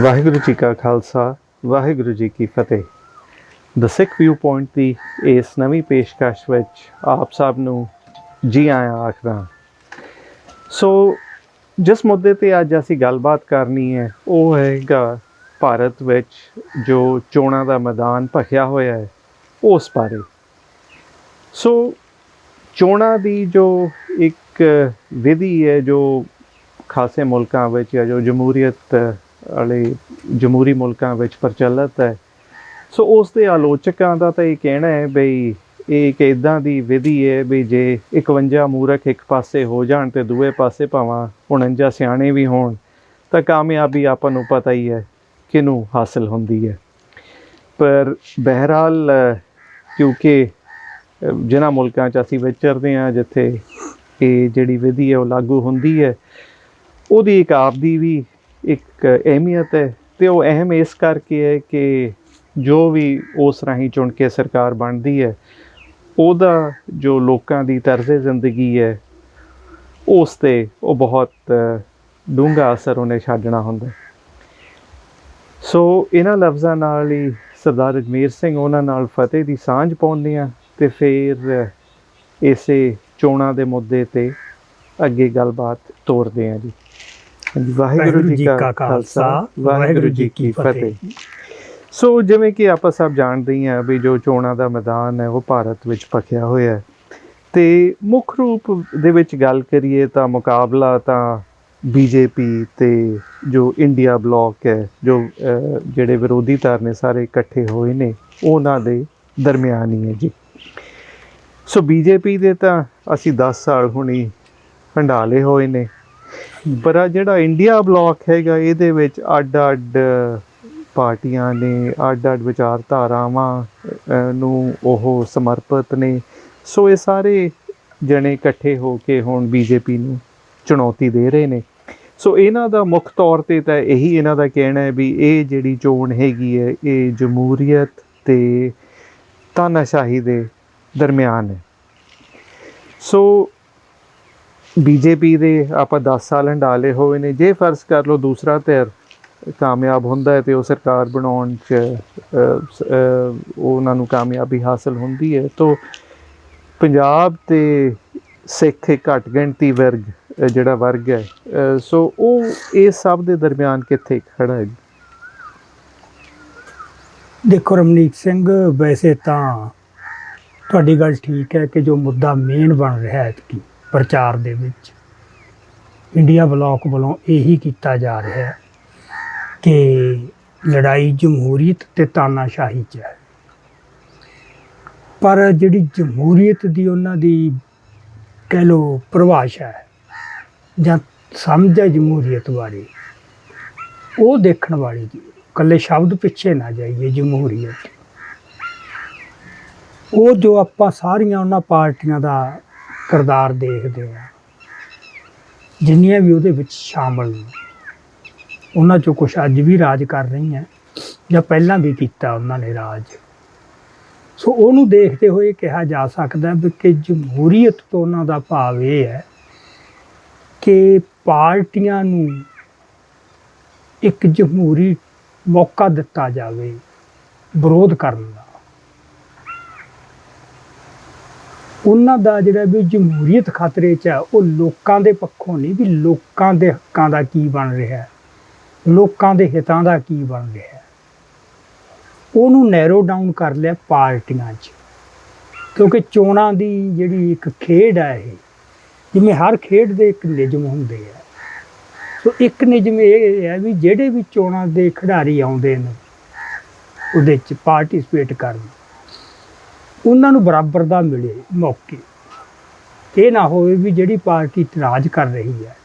ਵਾਹਿਗੁਰੂ ਜੀ ਕਾ ਖਾਲਸਾ, ਵਾਹਿਗੁਰੂ ਜੀ ਕੀ ਫਤਿਹ। ਦ ਸਿੱਖ view point ਦੀ ਇਸ ਨਵੀਂ ਪੇਸ਼ਕਸ਼ ਵਿੱਚ ਆਪ ਸਭ ਨੂੰ ਜੀ ਆਇਆਂ ਆਖਦਾ ਸੋ ਜਿਸ ਮੁੱਦੇ ਤੇ ਅੱਜ ਅਸੀਂ ਗੱਲਬਾਤ ਕਰਨੀ ਹੈ, ਉਹ ਹੈਗਾ ਭਾਰਤ ਵਿੱਚ ਜੋ ਚੋਣਾਂ ਦਾ ਮੈਦਾਨ ਭਖਿਆ ਹੋਇਆ ਹੈ, ਉਸ ਬਾਰੇ। ਸੋ ਚੋਣਾਂ ਦੀ ਜੋ ਇੱਕ ਵਿਧੀ ਹੈ, ਜੋ ਖਾਸੇ ਮੁਲਕਾਂ ਵਿੱਚ ਜਾਂ ਜੋ ਜਮਹੂਰੀਅਤ ਵਾਲੇ ਜਮਹੂਰੀ ਮੁਲਕਾਂ ਵਿੱਚ ਪ੍ਰਚਲਿਤ ਹੈ। ਸੋ ਉਸ ਦੇ ਆਲੋਚਕਾਂ ਦਾ ਤਾਂ ਇਹ ਕਹਿਣਾ ਹੈ ਬਈ ਇਹ ਇੱਕ ਇਦਾਂ ਦੀ ਵਿਧੀ ਹੈ ਵੀ ਜੇ 51 ਮੂਰਖ ਇੱਕ ਪਾਸੇ ਹੋ ਜਾਣ ਤੇ ਦੂਏ ਪਾਸੇ ਭਾਵਾਂ 49 ਸਿਆਣੇ ਵੀ ਹੋਣ, ਤਾਂ ਕਾਮਯਾਬੀ ਆਪਾਂ ਨੂੰ ਪਤਾ ਹੀ ਹੈ ਕਿਹਨੂੰ ਹਾਸਲ ਹੁੰਦੀ ਹੈ। ਪਰ ਬਹਿਰਾਲ, ਕਿਉਂਕਿ, ਜਿਨ੍ਹਾਂ ਮੁਲਕਾਂ 'ਚ ਅਸੀਂ ਵਿਚਰਦੇ ਹਾਂ ਜਿੱਥੇ ਇਹ ਜਿਹੜੀ ਵਿਧੀ ਹੈ ਉਹ ਲਾਗੂ ਹੁੰਦੀ ਹੈ, ਉਹਦੀ ਇੱਕ ਆਪਦੀ ਵੀ ਇੱਕ ਅਹਿਮੀਅਤ ਹੈ ਤੇ ਉਹ ਅਹਿਮ ਇਸ ਕਰਕੇ ਹੈ ਕਿ ਜੋ ਵੀ ਉਸ ਰਾਹੀਂ ਚੁਣ ਕੇ ਸਰਕਾਰ ਬਣਦੀ ਹੈ, ਉਹਦਾ ਜੋ ਲੋਕਾਂ ਦੀ ਤਰਜ਼ੇ ਜ਼ਿੰਦਗੀ ਹੈ, ਉਸ ਤੇ ਉਹ ਬਹੁਤ ਡੂੰਘਾ ਅਸਰ ਉਹਨੇ ਛੱਡਣਾ ਹੁੰਦਾ ਸੋ ਇਹਨਾਂ ਲਫ਼ਜ਼ਾਂ ਨਾਲ ਹੀ ਸਰਦਾਰ ਅਜਮੇਰ ਸਿੰਘ ਉਹਨਾਂ ਨਾਲ ਫਤਿਹ ਦੀ ਸਾਂਝ ਪਾਉਂਦੇ ਆ ਤੇ ਫਿਰ ਇਸੇ ਚੋਣਾਂ ਦੇ ਮੁੱਦੇ ਤੇ ਅੱਗੇ ਗੱਲਬਾਤ ਤੋਰਦੇ ਆ ਜੀ। ਵਾਹਿਗੁਰੂ ਜੀ ਕਾ ਖਾਲਸਾ ਵਾਹਿਗੁਰੂ ਜੀ ਕੀ ਫਤਿਹ। ਸੋ ਜਿਵੇਂ ਕਿ ਆਪਾਂ ਸਭ ਜਾਣਦੇ ਹੀ ਆ ਵੀ ਜੋ ਚੋਣਾਂ ਦਾ ਮੈਦਾਨ ਹੈ ਉਹ ਭਾਰਤ ਵਿੱਚ ਭਖਿਆ ਹੋਇਆ ਹੈ। ਤੇ ਮੁੱਖ ਰੂਪ ਦੇ ਵਿੱਚ ਗੱਲ ਕਰੀਏ ਤਾਂ ਮੁਕਾਬਲਾ ਤਾਂ ਬੀਜੇਪੀ ਤੇ ਜੋ ਇੰਡੀਆ ਬਲੌਕ ਹੈ ਜੋ ਜਿਹੜੇ ਵਿਰੋਧੀ ਧਿਰ ਨੇ ਸਾਰੇ ਇਕੱਠੇ ਹੋਏ ਨੇ ਉਹਨਾਂ ਦੇ ਦਰਮਿਆਨ ਹੀ ਹੈ ਜੀ। ਸੋ ਬੀਜੇਪੀ ਦੇ ਤਾਂ ਅਸੀਂ 10 ਸਾਲ ਹੁਣੀ ਹੰਡਾਲੇ ਹੋਏ ਨੇ। ਪਰ ਜਿਹੜਾ ਇੰਡੀਆ ਬਲੌਕ ਹੈਗਾ, ਇਹਦੇ ਵਿੱਚ ਅੱਡ-ਅੱਡ ਪਾਰਟੀਆਂ ਨੇ, ਅੱਡ-ਅੱਡ ਵਿਚਾਰਧਾਰਾਵਾਂ ਨੂੰ ਉਹ ਸਮਰਪਿਤ ਨੇ। ਸੋ ਇਹ ਸਾਰੇ ਜਣੇ ਇਕੱਠੇ ਹੋ ਕੇ ਹੁਣ ਬੀਜੇਪੀ ਨੂੰ ਚੁਣੌਤੀ ਦੇ ਰਹੇ ਨੇ। ਸੋ ਇਹਨਾਂ ਦਾ ਮੁੱਖ ਤੌਰ ਤੇ ਤਾਂ ਇਹੀ ਇਹਨਾਂ ਦਾ ਕਹਿਣਾ ਹੈ ਵੀ ਇਹ ਜਿਹੜੀ ਚੋਣ ਹੈਗੀ ਹੈ, ਇਹ ਜਮਹੂਰੀਅਤ ਤੇ ਤਾਨਾਸ਼ਾਹੀ ਦੇ ਦਰਮਿਆਨ ਹੈ। ਸੋ ਬੀਜੇਪੀ ਦੇ ਆਪਾਂ 10 ਸਾਲ ਹੰਡਾਲੇ ਹੋਏ ਨੇ, ਜੇ ਫਰਜ਼ ਕਰ ਲਓ ਦੂਸਰਾ ਧਿਰ ਕਾਮਯਾਬ ਹੁੰਦਾ ਹੈ ਤੇ ਉਹ ਸਰਕਾਰ ਬਣਾਉਣ ਚ ਉਹਨਾਂ ਨੂੰ ਕਾਮਯਾਬੀ ਹਾਸਲ ਹੁੰਦੀ ਹੈ, ਤਾਂ ਪੰਜਾਬ ਤੇ ਸਿੱਖ ਇੱਕ ਘੱਟ ਗਿਣਤੀ ਵਰਗ ਜਿਹੜਾ ਵਰਗ ਹੈ ਸੋ ਉਹ ਇਸ ਸਭ ਦੇ ਦਰਮਿਆਨ ਕਿੱਥੇ ਖੜਾ ਹੈ? ਦੇਖੋ ਰਮਨੀਕ ਸਿੰਘ, ਵੈਸੇ ਤਾਂ ਤੁਹਾਡੀ ਗੱਲ ਠੀਕ ਹੈ ਕਿ ਜੋ ਮੁੱਦਾ ਮੇਨ ਬਣ ਰਿਹਾ ਹੈ ਕਿ ਪ੍ਰਚਾਰ ਦੇ ਵਿੱਚ ਇੰਡੀਆ ਬਲਾਕ ਵੱਲੋਂ ਇਹੀ ਕੀਤਾ ਜਾ ਰਿਹਾ ਹੈ ਕਿ ਲੜਾਈ ਜਮਹੂਰੀਅਤ ਤੇ ਤਾਨਾਸ਼ਾਹੀ 'ਚ ਹੈ। ਪਰ ਜਿਹੜੀ ਜਮਹੂਰੀਅਤ ਦੀ ਉਹਨਾਂ ਦੀ ਕਹਿ ਲੋ ਪਰਿਭਾਸ਼ਾ ਹੈ ਜਾਂ ਸਮਝ ਹੈ ਜਮਹੂਰੀਅਤ ਬਾਰੇ, ਉਹ ਦੇਖਣ ਵਾਲੀ ਜੀ ਕੱਲੇ ਸ਼ਬਦ ਪਿੱਛੇ ਨਾ ਜਾਈਏ ਜਮਹੂਰੀਅਤ। ਉਹ ਜੋ ਆਪਾਂ ਸਾਰੀਆਂ ਉਹਨਾਂ ਪਾਰਟੀਆਂ ਦਾ ਕਿਰਦਾਰ ਦੇਖਦੇ ਆ ਜਿੰਨੀਆਂ ਵੀ ਉਹਦੇ ਵਿੱਚ ਸ਼ਾਮਲ ਨੇ, ਉਹਨਾਂ ਚੋਂ ਕੁਝ ਅੱਜ ਵੀ ਰਾਜ ਕਰ ਰਹੀਆਂ ਜਾਂ ਪਹਿਲਾਂ ਵੀ ਕੀਤਾ ਉਹਨਾਂ ਨੇ ਰਾਜ। ਸੋ ਉਹਨੂੰ ਦੇਖਦੇ ਹੋਏ ਕਿਹਾ ਜਾ ਸਕਦਾ ਵੀ ਕਿ ਜਮਹੂਰੀਅਤ ਤੋਂ ਉਹਨਾਂ ਦਾ ਭਾਵ ਇਹ ਹੈ ਕਿ ਪਾਰਟੀਆਂ ਨੂੰ ਇੱਕ ਜਮਹੂਰੀ ਮੌਕਾ ਦਿੱਤਾ ਜਾਵੇ ਵਿਰੋਧ ਕਰਨ ਦਾ। ਉਹਨਾਂ ਦਾ ਜਿਹੜਾ ਵੀ ਜਮਹੂਰੀਅਤ ਖਤਰੇ 'ਚ ਆ ਉਹ ਲੋਕਾਂ ਦੇ ਪੱਖੋਂ ਨਹੀਂ ਵੀ ਲੋਕਾਂ ਦੇ ਹੱਕਾਂ ਦਾ ਕੀ ਬਣ ਰਿਹਾ ਹੈ, ਲੋਕਾਂ ਦੇ ਹਿੱਤਾਂ ਦਾ ਕੀ ਬਣ ਰਿਹਾ ਹੈ। ਉਹਨੂੰ ਨੈਰੋ ਡਾਊਨ ਕਰ ਲਿਆ ਪਾਰਟੀਆਂ 'ਚ। ਕਿਉਂਕਿ ਚੋਣਾਂ ਦੀ ਜਿਹੜੀ ਇੱਕ ਖੇਡ ਹੈ ਇਹ, ਜਿਵੇਂ ਹਰ ਖੇਡ ਦੇ ਇੱਕ ਨਿਯਮ ਹੁੰਦੇ ਆ। ਸੋ ਇੱਕ ਨਿਯਮ ਇਹ ਹੈ ਵੀ ਜਿਹੜੇ ਵੀ ਚੋਣਾਂ ਦੇ ਖਿਡਾਰੀ ਆਉਂਦੇ ਨੇ, ਉਹਦੇ ਚ ਪਾਰਟਿਸਿਪੇਟ ਕਰਨ। ਉਹਨਾਂ ਨੂੰ ਬਰਾਬਰ ਦਾ ਮਿਲੇ ਮੌਕੇ। ਇਹ ਨਾ ਹੋਵੇ ਵੀ ਜਿਹੜੀ ਪਾਰਟੀ ਰਾਜ ਕਰ ਰਹੀ ਹੈ,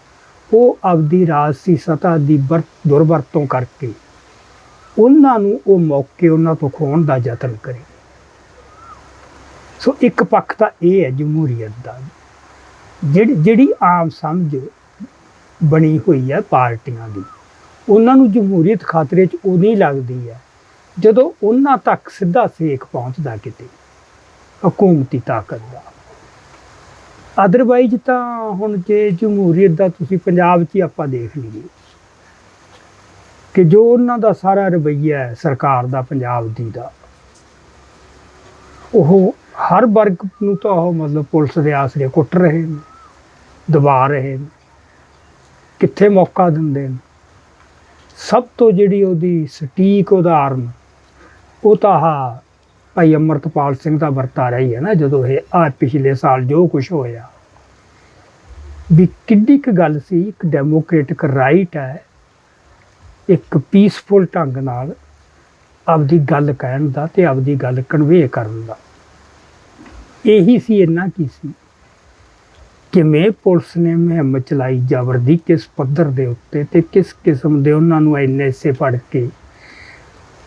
ਉਹ ਆਪਦੀ ਰਾਜਸੀ ਸਤਾ ਦੀ ਵਰ- ਦੁਰਵਰਤੋਂ ਕਰਕੇ ਉਹਨਾਂ ਨੂੰ ਉਹ ਮੌਕੇ ਉਹਨਾਂ ਤੋਂ ਖੋਣ ਦਾ ਯਤਨ ਕਰੇ। ਸੋ ਇੱਕ ਪੱਖ ਤਾਂ ਇਹ ਹੈ ਜਮਹੂਰੀਅਤ ਦਾ, ਜਿਹੜੀ ਜਿਹੜੀ ਆਮ ਸਮਝ ਬਣੀ ਹੋਈ ਹੈ ਪਾਰਟੀਆਂ ਦੀ, ਉਹਨਾਂ ਨੂੰ ਜਮਹੂਰੀਅਤ ਖਾਤਰੇ 'ਚ ਉਹ ਨਹੀਂ ਲੱਗਦੀ ਹੈ ਜਦੋਂ ਉਹਨਾਂ ਤੱਕ ਸਿੱਧਾ ਸੇਕ ਪਹੁੰਚਦਾ ਕਿਤੇ। ਹਕੂਮਤੀ ਤਾਕਤ ਦਾ। ਅਦਰਵਾਈਜ਼ ਤਾਂ ਹੁਣ ਜੇ ਜਮਹੂਰੀਅਤ ਦਾ ਤੁਸੀਂ ਪੰਜਾਬ 'ਚ ਹੀ ਆਪਾਂ ਦੇਖ ਲਈਏ ਕਿ ਜੋ ਉਹਨਾਂ ਦਾ ਸਾਰਾ ਰਵੱਈਆ ਹੈ ਸਰਕਾਰ ਦਾ, ਪੰਜਾਬ ਦੀ ਦਾ, ਉਹ ਹਰ ਵਰਗ ਨੂੰ ਤਾਂ ਉਹ ਮਤਲਬ ਪੁਲਿਸ ਦੇ ਆਸਰੇ ਕੁੱਟ ਰਹੇ ਨੇ, ਦਬਾ ਰਹੇ ਨੇ। ਕਿੱਥੇ ਮੌਕਾ ਦਿੰਦੇ ਨੇ? ਸਭ ਤੋਂ ਜਿਹੜੀ ਉਹਦੀ ਸਟੀਕ ਉਦਾਹਰਨ, ਉਹ ਤਾਂ ਆ ਭਾਈ ਅਮਰਤਪਾਲ ਸਿੰਘ ਦਾ ਵਰਤਾਰਾ ਹੀ ਹੈ ਨਾ ਜਦੋਂ ਇਹ ਆ ਪਿਛਲੇ ਸਾਲ ਜੋ ਕੁਝ ਹੋਇਆ। ਵੀ ਕਿੱਡੀ ਕੁ ਗੱਲ ਸੀ, ਇੱਕ ਡੈਮੋਕ੍ਰੈਟਿਕ ਰਾਈਟ ਹੈ, ਇੱਕ ਪੀਸਫੁਲ ਢੰਗ ਨਾਲ ਆਪਦੀ ਗੱਲ ਕਹਿਣ ਦਾ ਤੇ ਆਪਦੀ ਗੱਲ ਕਨਵੇ ਕਰਨ ਦਾ। ਇਹੀ ਸੀ, ਇੰਨਾ ਕੀ ਸੀ? ਕਿਵੇਂ ਪੁਲਿਸ ਨੇ ਮੁਹਿੰਮ ਚਲਾਈ ਜਬਰਦੀ ਕਿਸ ਪੱਧਰ ਦੇ ਉੱਤੇ ਤੇ ਕਿਸ ਕਿਸਮ ਦੇ ਉਹਨਾਂ ਨੂੰ ਇੰਨੇ ਸੇ ਫੜ ਕੇ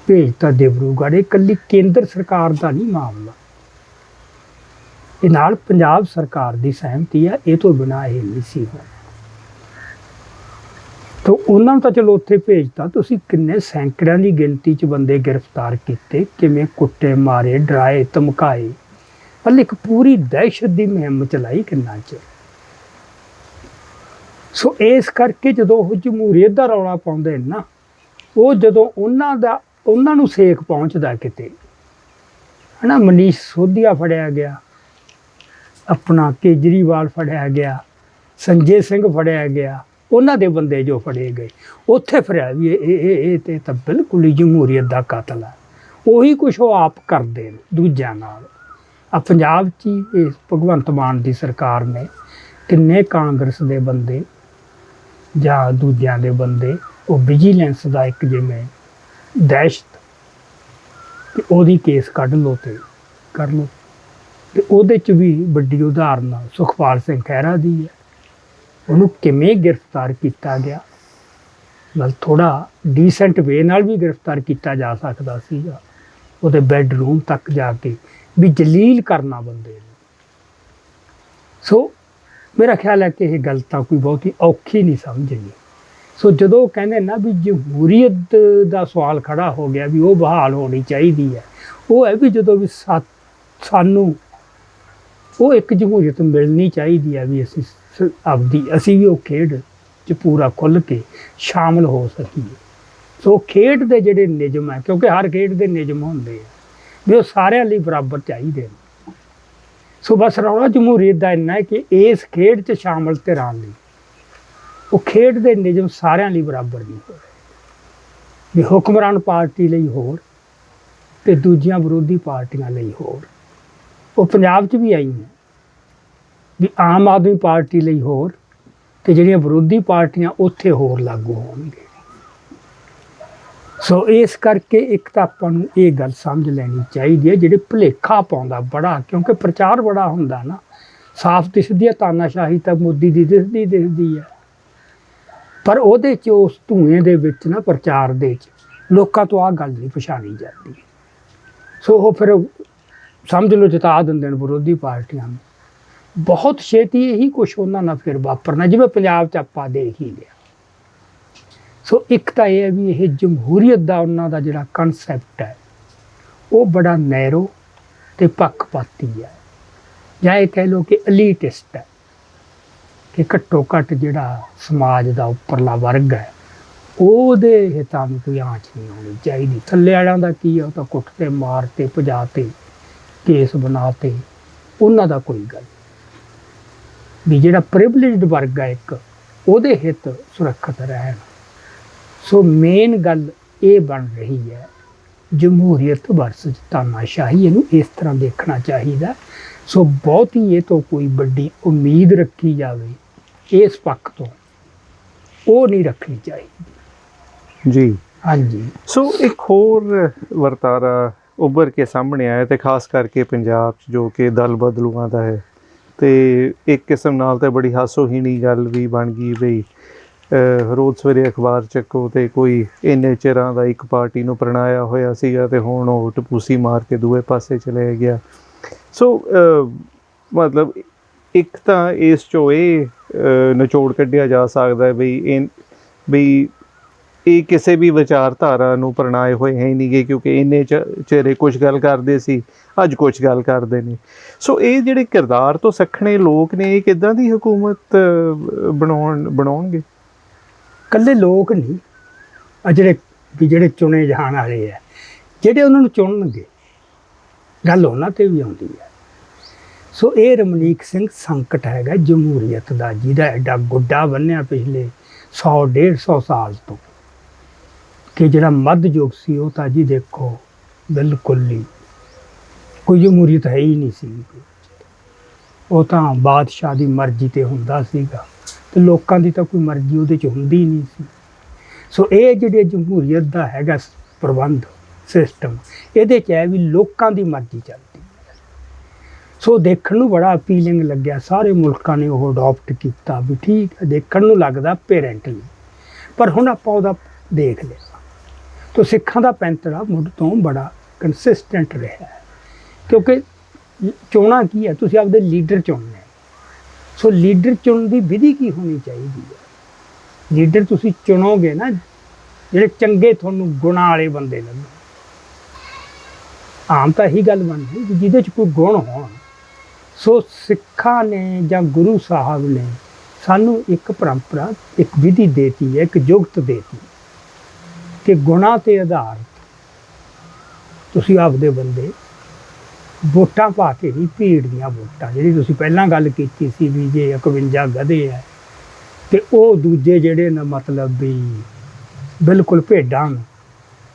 ਭੇਜਤਾ ਦੇਵਰੂਗੜ੍ਹ ਇਹ ਇਕੱਲੀ ਕੇਂਦਰ ਸਰਕਾਰ ਦਾ ਨਹੀਂ ਮਾਮਲਾ। ਇਹ ਨਾਲ ਪੰਜਾਬ ਸਰਕਾਰ ਦੀ ਸਹਿਮਤੀ ਹੈ, ਇਹ ਤੋਂ ਬਿਨਾਂ ਇਹ ਨਹੀਂ ਸੀ ਹੋਣਾ। ਤਾਂ ਉਹਨਾਂ ਨੂੰ ਤਾਂ ਚਲੋ ਉੱਥੇ ਭੇਜਤਾ, ਤੁਸੀਂ ਕਿੰਨੇ ਸੈਂਕੜਿਆਂ ਦੀ ਗਿਣਤੀ 'ਚ ਬੰਦੇ ਗ੍ਰਿਫਤਾਰ ਕੀਤੇ, ਕਿਵੇਂ ਕੁੱਟੇ ਮਾਰੇ, ਡਰਾਏ, ਧਮਕਾਏ। ਪਰ ਇੱਕ ਪੂਰੀ ਦਹਿਸ਼ਤ ਦੀ ਮੁਹਿੰਮ ਚਲਾਈ ਕਿੰਨਾ ਚ ਸੋ ਇਸ ਕਰਕੇ ਜਦੋਂ ਉਹ ਜਮਹੂਰੀਅਤ ਦਾ ਰੌਲਾ ਪਾਉਂਦੇ ਨੇ ਨਾ, ਉਹ ਜਦੋਂ ਉਹਨਾਂ ਦਾ ਉਹਨਾਂ ਨੂੰ ਸੇਕ ਪਹੁੰਚਦਾ ਕਿਤੇ। ਹਨਾ, ਮਨੀਸ਼ ਸੋਧੀਆ ਫੜਿਆ ਗਿਆ। ਆਪਣਾ ਕੇਜਰੀਵਾਲ ਫੜਿਆ ਗਿਆ। ਸੰਜੇ ਸਿੰਘ ਫੜਿਆ ਗਿਆ। ਉਹਨਾਂ ਦੇ ਬੰਦੇ ਜੋ ਫੜੇ ਗਏ। ਉੱਥੇ ਫੜਿਆ ਵੀ ਇਹ ਇਹ, ਇਹ- ਇਹ ਤੇ ਤਾਂ ਬਿਲਕੁਲ ਹੀ ਜਮਹੂਰੀਅਤ ਦਾ ਕਾਤਲ ਹੈ ਉਹੀ ਕੁਝ ਉਹ ਆਪ ਕਰਦੇ ਨੇ, ਦੂਜਿਆਂ ਨਾਲ। ਆ ਪੰਜਾਬ 'ਚ ਹੀ ਇਹ ਭਗਵੰਤ ਮਾਨ ਦੀ ਸਰਕਾਰ ਨੇ ਕਿੰਨੇ ਕਾਂਗਰਸ ਦੇ ਬੰਦੇ ਜਾਂ ਦੂਜਿਆਂ ਦੇ ਬੰਦੇ, ਉਹ ਵਿਜੀਲੈਂਸ ਦਾ ਇੱਕ ਜਿਵੇਂ ਦਹਿਸ਼ਤ। ਕਿ ਉਹਦੀ ਕੇਸ ਕੱਢ ਲਓ ਤੇ ਕਰ ਲਓ। ਤੇ ਉਹਦੇ ਚ ਵੀ ਵੱਡੀ ਉਦਾਹਰਨ ਸੁਖਪਾਲ ਸਿੰਘ ਖਹਿਰਾ ਦੀ ਹੈ। ਉਹਨੂੰ ਕਿਵੇਂ ਗ੍ਰਿਫਤਾਰ ਕੀਤਾ ਗਿਆ? ਨਾਲ ਥੋੜਾ ਡੀਸੈਂਟ ਵੇ ਨਾਲ ਵੀ ਗ੍ਰਿਫਤਾਰ ਕੀਤਾ ਜਾ ਸਕਦਾ ਸੀਗਾ। ਉਹਦੇ ਬੈੱਡਰੂਮ ਤੱਕ ਜਾ ਕੇ ਵੀ ਜਲੀਲ ਕਰਨਾ ਬੰਦੇ ਨੂੰ। ਸੋ ਮੇਰਾ ਖਿਆਲ ਹੈ ਕਿ ਇਹ ਗੱਲ ਤਾਂ ਕੋਈ ਬਹੁਤੀ ਔਖੀ ਨਹੀਂ ਸਮਝਣੀ। ਸੋ ਜਦੋਂ ਉਹ ਕਹਿੰਦੇ ਨਾ ਵੀ ਜਮਹੂਰੀਅਤ ਦਾ ਸਵਾਲ ਖੜਾ ਹੋ ਗਿਆ ਵੀ ਉਹ ਬਹਾਲ ਹੋਣੀ ਚਾਹੀਦੀ ਹੈ, ਉਹ ਹੈ ਵੀ ਜਦੋਂ ਵੀ ਸਾ- ਸਾਨੂੰ ਉਹ ਇੱਕ ਜਮਹੂਰੀਅਤ ਮਿਲਣੀ ਚਾਹੀਦੀ ਹੈ ਵੀ ਅਸੀਂ ਆਪਦੀ, ਅਸੀਂ ਵੀ ਉਹ ਖੇਡ 'ਚ ਪੂਰਾ ਖੁੱਲ ਕੇ ਸ਼ਾਮਲ ਹੋ ਸਕੀਏ। ਸੋ ਖੇਡ ਦੇ ਜਿਹੜੇ ਨਿਯਮ ਹੈ, ਕਿਉਂਕਿ ਹਰ ਖੇਡ ਦੇ ਨਿਯਮ ਹੁੰਦੇ ਆ, ਵੀ ਉਹ ਸਾਰਿਆਂ ਲਈ ਬਰਾਬਰ ਚਾਹੀਦੇ ਨੇ। ਸੋ ਬਸ ਰੌਲਾ ਜਮਹੂਰੀਅਤ ਦਾ ਇੰਨਾ ਹੈ ਕਿ ਇਸ ਖੇਡ 'ਚ ਸ਼ਾਮਲ ਧਿਰਾਂ ਲਈ। ਉਹ ਖੇਡ ਦੇ ਨਿਯਮ ਸਾਰਿਆਂ ਲਈ ਬਰਾਬਰ ਨਹੀਂ ਹੋ ਰਹੇ ਵੀ ਹੁਕਮਰਾਨ ਪਾਰਟੀ ਲਈ ਹੋਰ ਤੇ ਦੂਜੀਆਂ ਵਿਰੋਧੀ ਪਾਰਟੀਆਂ ਲਈ ਹੋਰ। ਉਹ ਪੰਜਾਬ 'ਚ ਵੀ ਆਈ ਹੈ ਵੀ ਆਮ ਆਦਮੀ ਪਾਰਟੀ ਲਈ ਹੋਰ ਤੇ ਜਿਹੜੀਆਂ ਵਿਰੋਧੀ ਪਾਰਟੀਆਂ ਉੱਥੇ ਹੋਰ ਲਾਗੂ ਹੋਣਗੇ। ਸੋ ਇਸ ਕਰਕੇ ਇੱਕ ਤਾਂ ਆਪਾਂ ਨੂੰ ਇਹ ਗੱਲ ਸਮਝ ਲੈਣੀ ਚਾਹੀਦੀ ਹੈ, ਜਿਹੜੇ ਭੁਲੇਖਾ ਪਾਉਂਦਾ ਬੜਾ, ਕਿਉਂਕਿ ਪ੍ਰਚਾਰ ਬੜਾ ਹੁੰਦਾ ਨਾ। ਸਾਫ਼ ਦਿਸਦੀ ਹੈ, ਤਾਨਾਸ਼ਾਹੀ ਤਾਂ ਮੋਦੀ ਦੀ ਦਿਸਦੀ ਦਿਸਦੀ ਹੈ। ਪਰ ਉਹਦੇ ਚ, ਉਸ ਧੂਏ ਦੇ ਵਿੱਚ ਨਾ, ਪ੍ਰਚਾਰ ਦੇ ਚ, ਲੋਕਾਂ ਤੋਂ ਆਹ ਗੱਲ ਨਹੀਂ ਪਛਾਣੀ ਜਾਂਦੀ। ਸੋ ਉਹ ਫਿਰ ਸਮਝ ਲਓ, ਜਿਤਾ ਦਿੰਦੇ ਨੇ ਵਿਰੋਧੀ ਪਾਰਟੀਆਂ ਨੂੰ। ਬਹੁਤ ਛੇਤੀ ਇਹੀ ਕੁਝ ਉਹਨਾਂ ਨਾਲ ਫਿਰ ਵਾਪਰਨਾ, ਜਿਵੇਂ ਪੰਜਾਬ ਚ ਆਪਾਂ ਦੇਖ ਹੀ ਲਿਆ। ਸੋ ਇੱਕ ਤਾਂ ਇਹ ਹੈ ਵੀ ਇਹ ਜਮਹੂਰੀਅਤ ਦਾ ਉਹਨਾਂ ਦਾ ਜਿਹੜਾ ਕਨਸੈਪਟ ਹੈ, ਉਹ ਬੜਾ ਨੈਰੋ ਤੇ ਪੱਖਪਾਤੀ ਹੈ। ਜਾਂ ਇਹ ਕਹਿ ਲਓ ਕਿ ਐਲੀਟਿਸਟ ਹੈ। ਕਿ ਘੱਟੋ ਘੱਟ ਜਿਹੜਾ ਸਮਾਜ ਦਾ ਉੱਪਰਲਾ ਵਰਗ ਹੈ, ਉਹਦੇ ਹਿੱਤਾਂ ਨੂੰ ਕੋਈ ਆਂਚ ਨਹੀਂ ਹੋਣੀ ਚਾਹੀਦੀ। ਥੱਲੇ ਵਾਲਿਆਂ ਦਾ ਕੀ ਹੈ ਉਹ ਤਾਂ ਕੁੱਟ 'ਤੇ, ਮਾਰ 'ਤੇ, ਭਜਾ 'ਤੇ, ਕੇਸ ਬਣਾ 'ਤੇ, ਉਹਨਾਂ ਦਾ ਕੋਈ ਗੱਲ ਨਹੀਂ। ਵੀ ਜਿਹੜਾ ਪ੍ਰਿਵਿਲੇਜਡ ਵਰਗ ਹੈ ਇੱਕ, ਉਹਦੇ ਹਿੱਤ ਸੁਰੱਖਿਅਤ ਰਹਿਣ। ਸੋ ਮੇਨ ਗੱਲ ਇਹ ਬਣ ਰਹੀ ਹੈ, ਜਮਹੂਰੀਅਤ ਵਰਸਸ ਤਾਨਾਸ਼ਾਹੀ ਇਹਨੂੰ ਇਸ ਤਰ੍ਹਾਂ ਦੇਖਣਾ ਚਾਹੀਦਾ। ਸੋ ਬਹੁਤੀ ਇਹ ਤੋਂ ਕੋਈ ਵੱਡੀ ਉਮੀਦ ਰੱਖੀ ਜਾਵੇ ਇਸ ਪੱਖ ਤੋਂ ਉਹ ਨਹੀਂ ਰੱਖਣੀ ਚਾਹੀਦੀ। ਜੀ। ਹਾਂਜੀ। ਸੋ ਇੱਕ ਹੋਰ ਵਰਤਾਰਾ ਉੱਭਰ ਕੇ ਸਾਹਮਣੇ ਆਇਆ ਤੇ ਖਾਸ ਕਰਕੇ ਪੰਜਾਬ 'ਚ ਜੋ ਕਿ ਦਲ ਬਦਲੂਆਂ ਦਾ ਹੈ ਤੇ ਇੱਕ ਕਿਸਮ ਨਾਲ ਤੇ ਬੜੀ ਹਾਸੋਹੀਣੀ ਗੱਲ ਵੀ ਬਣ ਗਈ ਬਈ ਰੋਜ਼ ਸਵੇਰੇ ਅਖਬਾਰ ਚੱਕੋ ਤੇ ਕੋਈ ਇੰਨੇ ਚਿਰਾਂ ਦਾ ਇੱਕ ਪਾਰਟੀ ਨੂੰ ਪ੍ਰਣਾਇਆ ਹੋਇਆ ਸੀਗਾ ਤੇ ਹੁਣ ਉਹ ਟਪੂਸੀ ਮਾਰ ਕੇ ਦੂਏ ਪਾਸੇ ਚਲੇ ਗਿਆ। ਸੋ ਮਤਲਬ ਇੱਕ ਤਾਂ ਇਸ ਚੋਂ ਇਹ ਨਿਚੋੜ ਕੱਢਿਆ ਜਾ ਸਕਦਾ ਹੈ ਬਈ ਇਹ ਬਈ ਇਹ ਕਿਸੇ ਵੀ ਵਿਚਾਰਧਾਰਾ ਨੂੰ ਪ੍ਰਣਾਏ ਹੋਏ ਹੈ ਨਹੀਂਗੇ ਕਿਉਂਕਿ ਇੰਨੇ ਚ- ਚਿਹਰੇ ਕੁਝ ਗੱਲ ਕਰਦੇ ਸੀ, ਅੱਜ ਕੁਝ ਗੱਲ ਕਰਦੇ ਨੇ। ਸੋ ਇਹ ਜਿਹੜੇ ਕਿਰਦਾਰ ਤੋਂ ਸਖਣੇ ਲੋਕ ਨੇ, ਇਹ ਕਿਦਾਂ ਦੀ ਹਕੂਮਤ ਬਣਾਉਣ, ਬਣਾਉਣਗੇ? ਕੱਲੇ ਲੋਕ ਨਹੀਂ, ਆ ਜਿਹੜੇ, ਵੀ ਜਿਹੜੇ ਚੁਣੇ ਜਾਣ ਵਾਲੇ ਆ, ਜਿਹੜੇ ਉਹਨਾਂ ਨੂੰ ਚੁਣਨਗੇ, ਗੱਲ ਉਹਨਾਂ ਤੇ ਵੀ ਆਉਂਦੀ ਹੈ ਸੋ ਇਹ ਰਮਨੀਕ ਸਿੰਘ ਸੰਕਟ ਹੈਗਾ, ਜਮਹੂਰੀਅਤ ਦਾ, ਜਿਹਦਾ ਐਡਾ ਗੁੱਡਾ ਬੰਨਿਆ ਪਿਛਲੇ 100 150 ਸਾਲ ਤੋਂ। ਕਿ ਜਿਹੜਾ ਮੱਧਯੁੱਗ ਸੀ, ਉਹ ਤਾਂ ਜੀ ਦੇਖੋ, ਬਿਲਕੁਲ ਹੀ ਕੋਈ ਜਮਹੂਰੀਅਤ ਹੈ ਹੀ ਨਹੀਂ ਸੀ। ਉਹ ਤਾਂ ਬਾਦਸ਼ਾਹ ਦੀ ਮਰਜ਼ੀ ਤੇ ਹੁੰਦਾ ਸੀਗਾ, ਤੇ ਲੋਕਾਂ ਦੀ ਤਾਂ ਕੋਈ ਮਰਜ਼ੀ ਉਹਦੇ ਚ ਹੁੰਦੀ ਨਹੀਂ ਸੀ। ਸੋ ਇਹ ਜਿਹੜੇ ਜਮਹੂਰੀਅਤ ਦਾ ਹੈਗਾ ਪ੍ਰਬੰਧ ਸਿਸਟਮ ਇਹਦੇ ਚ ਹੈ ਵੀ ਲੋਕਾਂ ਦੀ ਮਰਜ਼ੀ ਚੱਲ ਸੋ ਦੇਖਣ ਨੂੰ ਬੜਾ ਅਪੀਲਿੰਗ ਲੱਗਿਆ। ਸਾਰੇ ਮੁਲਕਾਂ ਨੇ ਉਹ ਅਡਾਪਟ ਕੀਤਾ ਵੀ ਠੀਕ ਹੈ, ਦੇਖਣ ਨੂੰ ਲੱਗਦਾ ਪੇਰੈਂਟਲੀ ਪਰ ਹੁਣ ਆਪਾਂ ਉਹਦਾ ਦੇਖ ਲਿਆ। ਤੋ, ਸਿੱਖਾਂ ਦਾ ਪੈਂਤੜਾ ਮੁੱਢ ਤੋਂ ਬੜਾ ਕੰਸਿਸਟੈਂਟ ਰਿਹਾ ਕਿਉਂਕਿ ਚੋਣਾਂ ਕੀ ਹੈ, ਤੁਸੀਂ ਆਪਦੇ ਲੀਡਰ ਚੁਣਨੇ ਸੋ ਲੀਡਰ ਚੁਣਨ ਦੀ ਵਿਧੀ ਕੀ ਹੋਣੀ ਚਾਹੀਦੀ ਹੈ? ਲੀਡਰ ਤੁਸੀਂ ਚੁਣੋਗੇ ਨਾ, ਜਿਹੜੇ ਚੰਗੇ ਤੁਹਾਨੂੰ ਗੁਣਾਂ ਵਾਲੇ ਬੰਦੇ ਲੱਗਣ ਆਮ ਤਾਂ ਇਹੀ ਗੱਲ ਬਣਦੀ ਵੀ ਜਿਹਦੇ ਚ ਕੋਈ ਗੁਣ ਹੋਣ ਸੋ ਸਿੱਖਾਂ ਨੇ ਜਾਂ ਗੁਰੂ ਸਾਹਿਬ ਨੇ ਸਾਨੂੰ ਇੱਕ ਪਰੰਪਰਾ, ਇੱਕ ਵਿਧੀ ਦੇਤੀ ਹੈ, ਇੱਕ ਯੁਗਤ ਦੇਤੀ ਕਿ ਗੁਣਾਂ ਤੇ ਆਧਾਰ ਤੁਸੀਂ ਆਪਦੇ ਬੰਦੇ ਵੋਟਾਂ ਪਾ ਕੇ ਨਹੀਂ, ਭੀੜ ਦੀਆਂ ਵੋਟਾਂ। ਜਿਹੜੀ ਤੁਸੀਂ ਪਹਿਲਾਂ ਗੱਲ ਕੀਤੀ ਸੀ ਵੀ ਜੇ 51 ਗਧੇ ਹੈ ਤੇ ਉਹ ਦੂਜੇ ਜਿਹੜੇ ਨੇ ਮਤਲਬ ਵੀ ਬਿਲਕੁਲ ਭੇਡਾਂ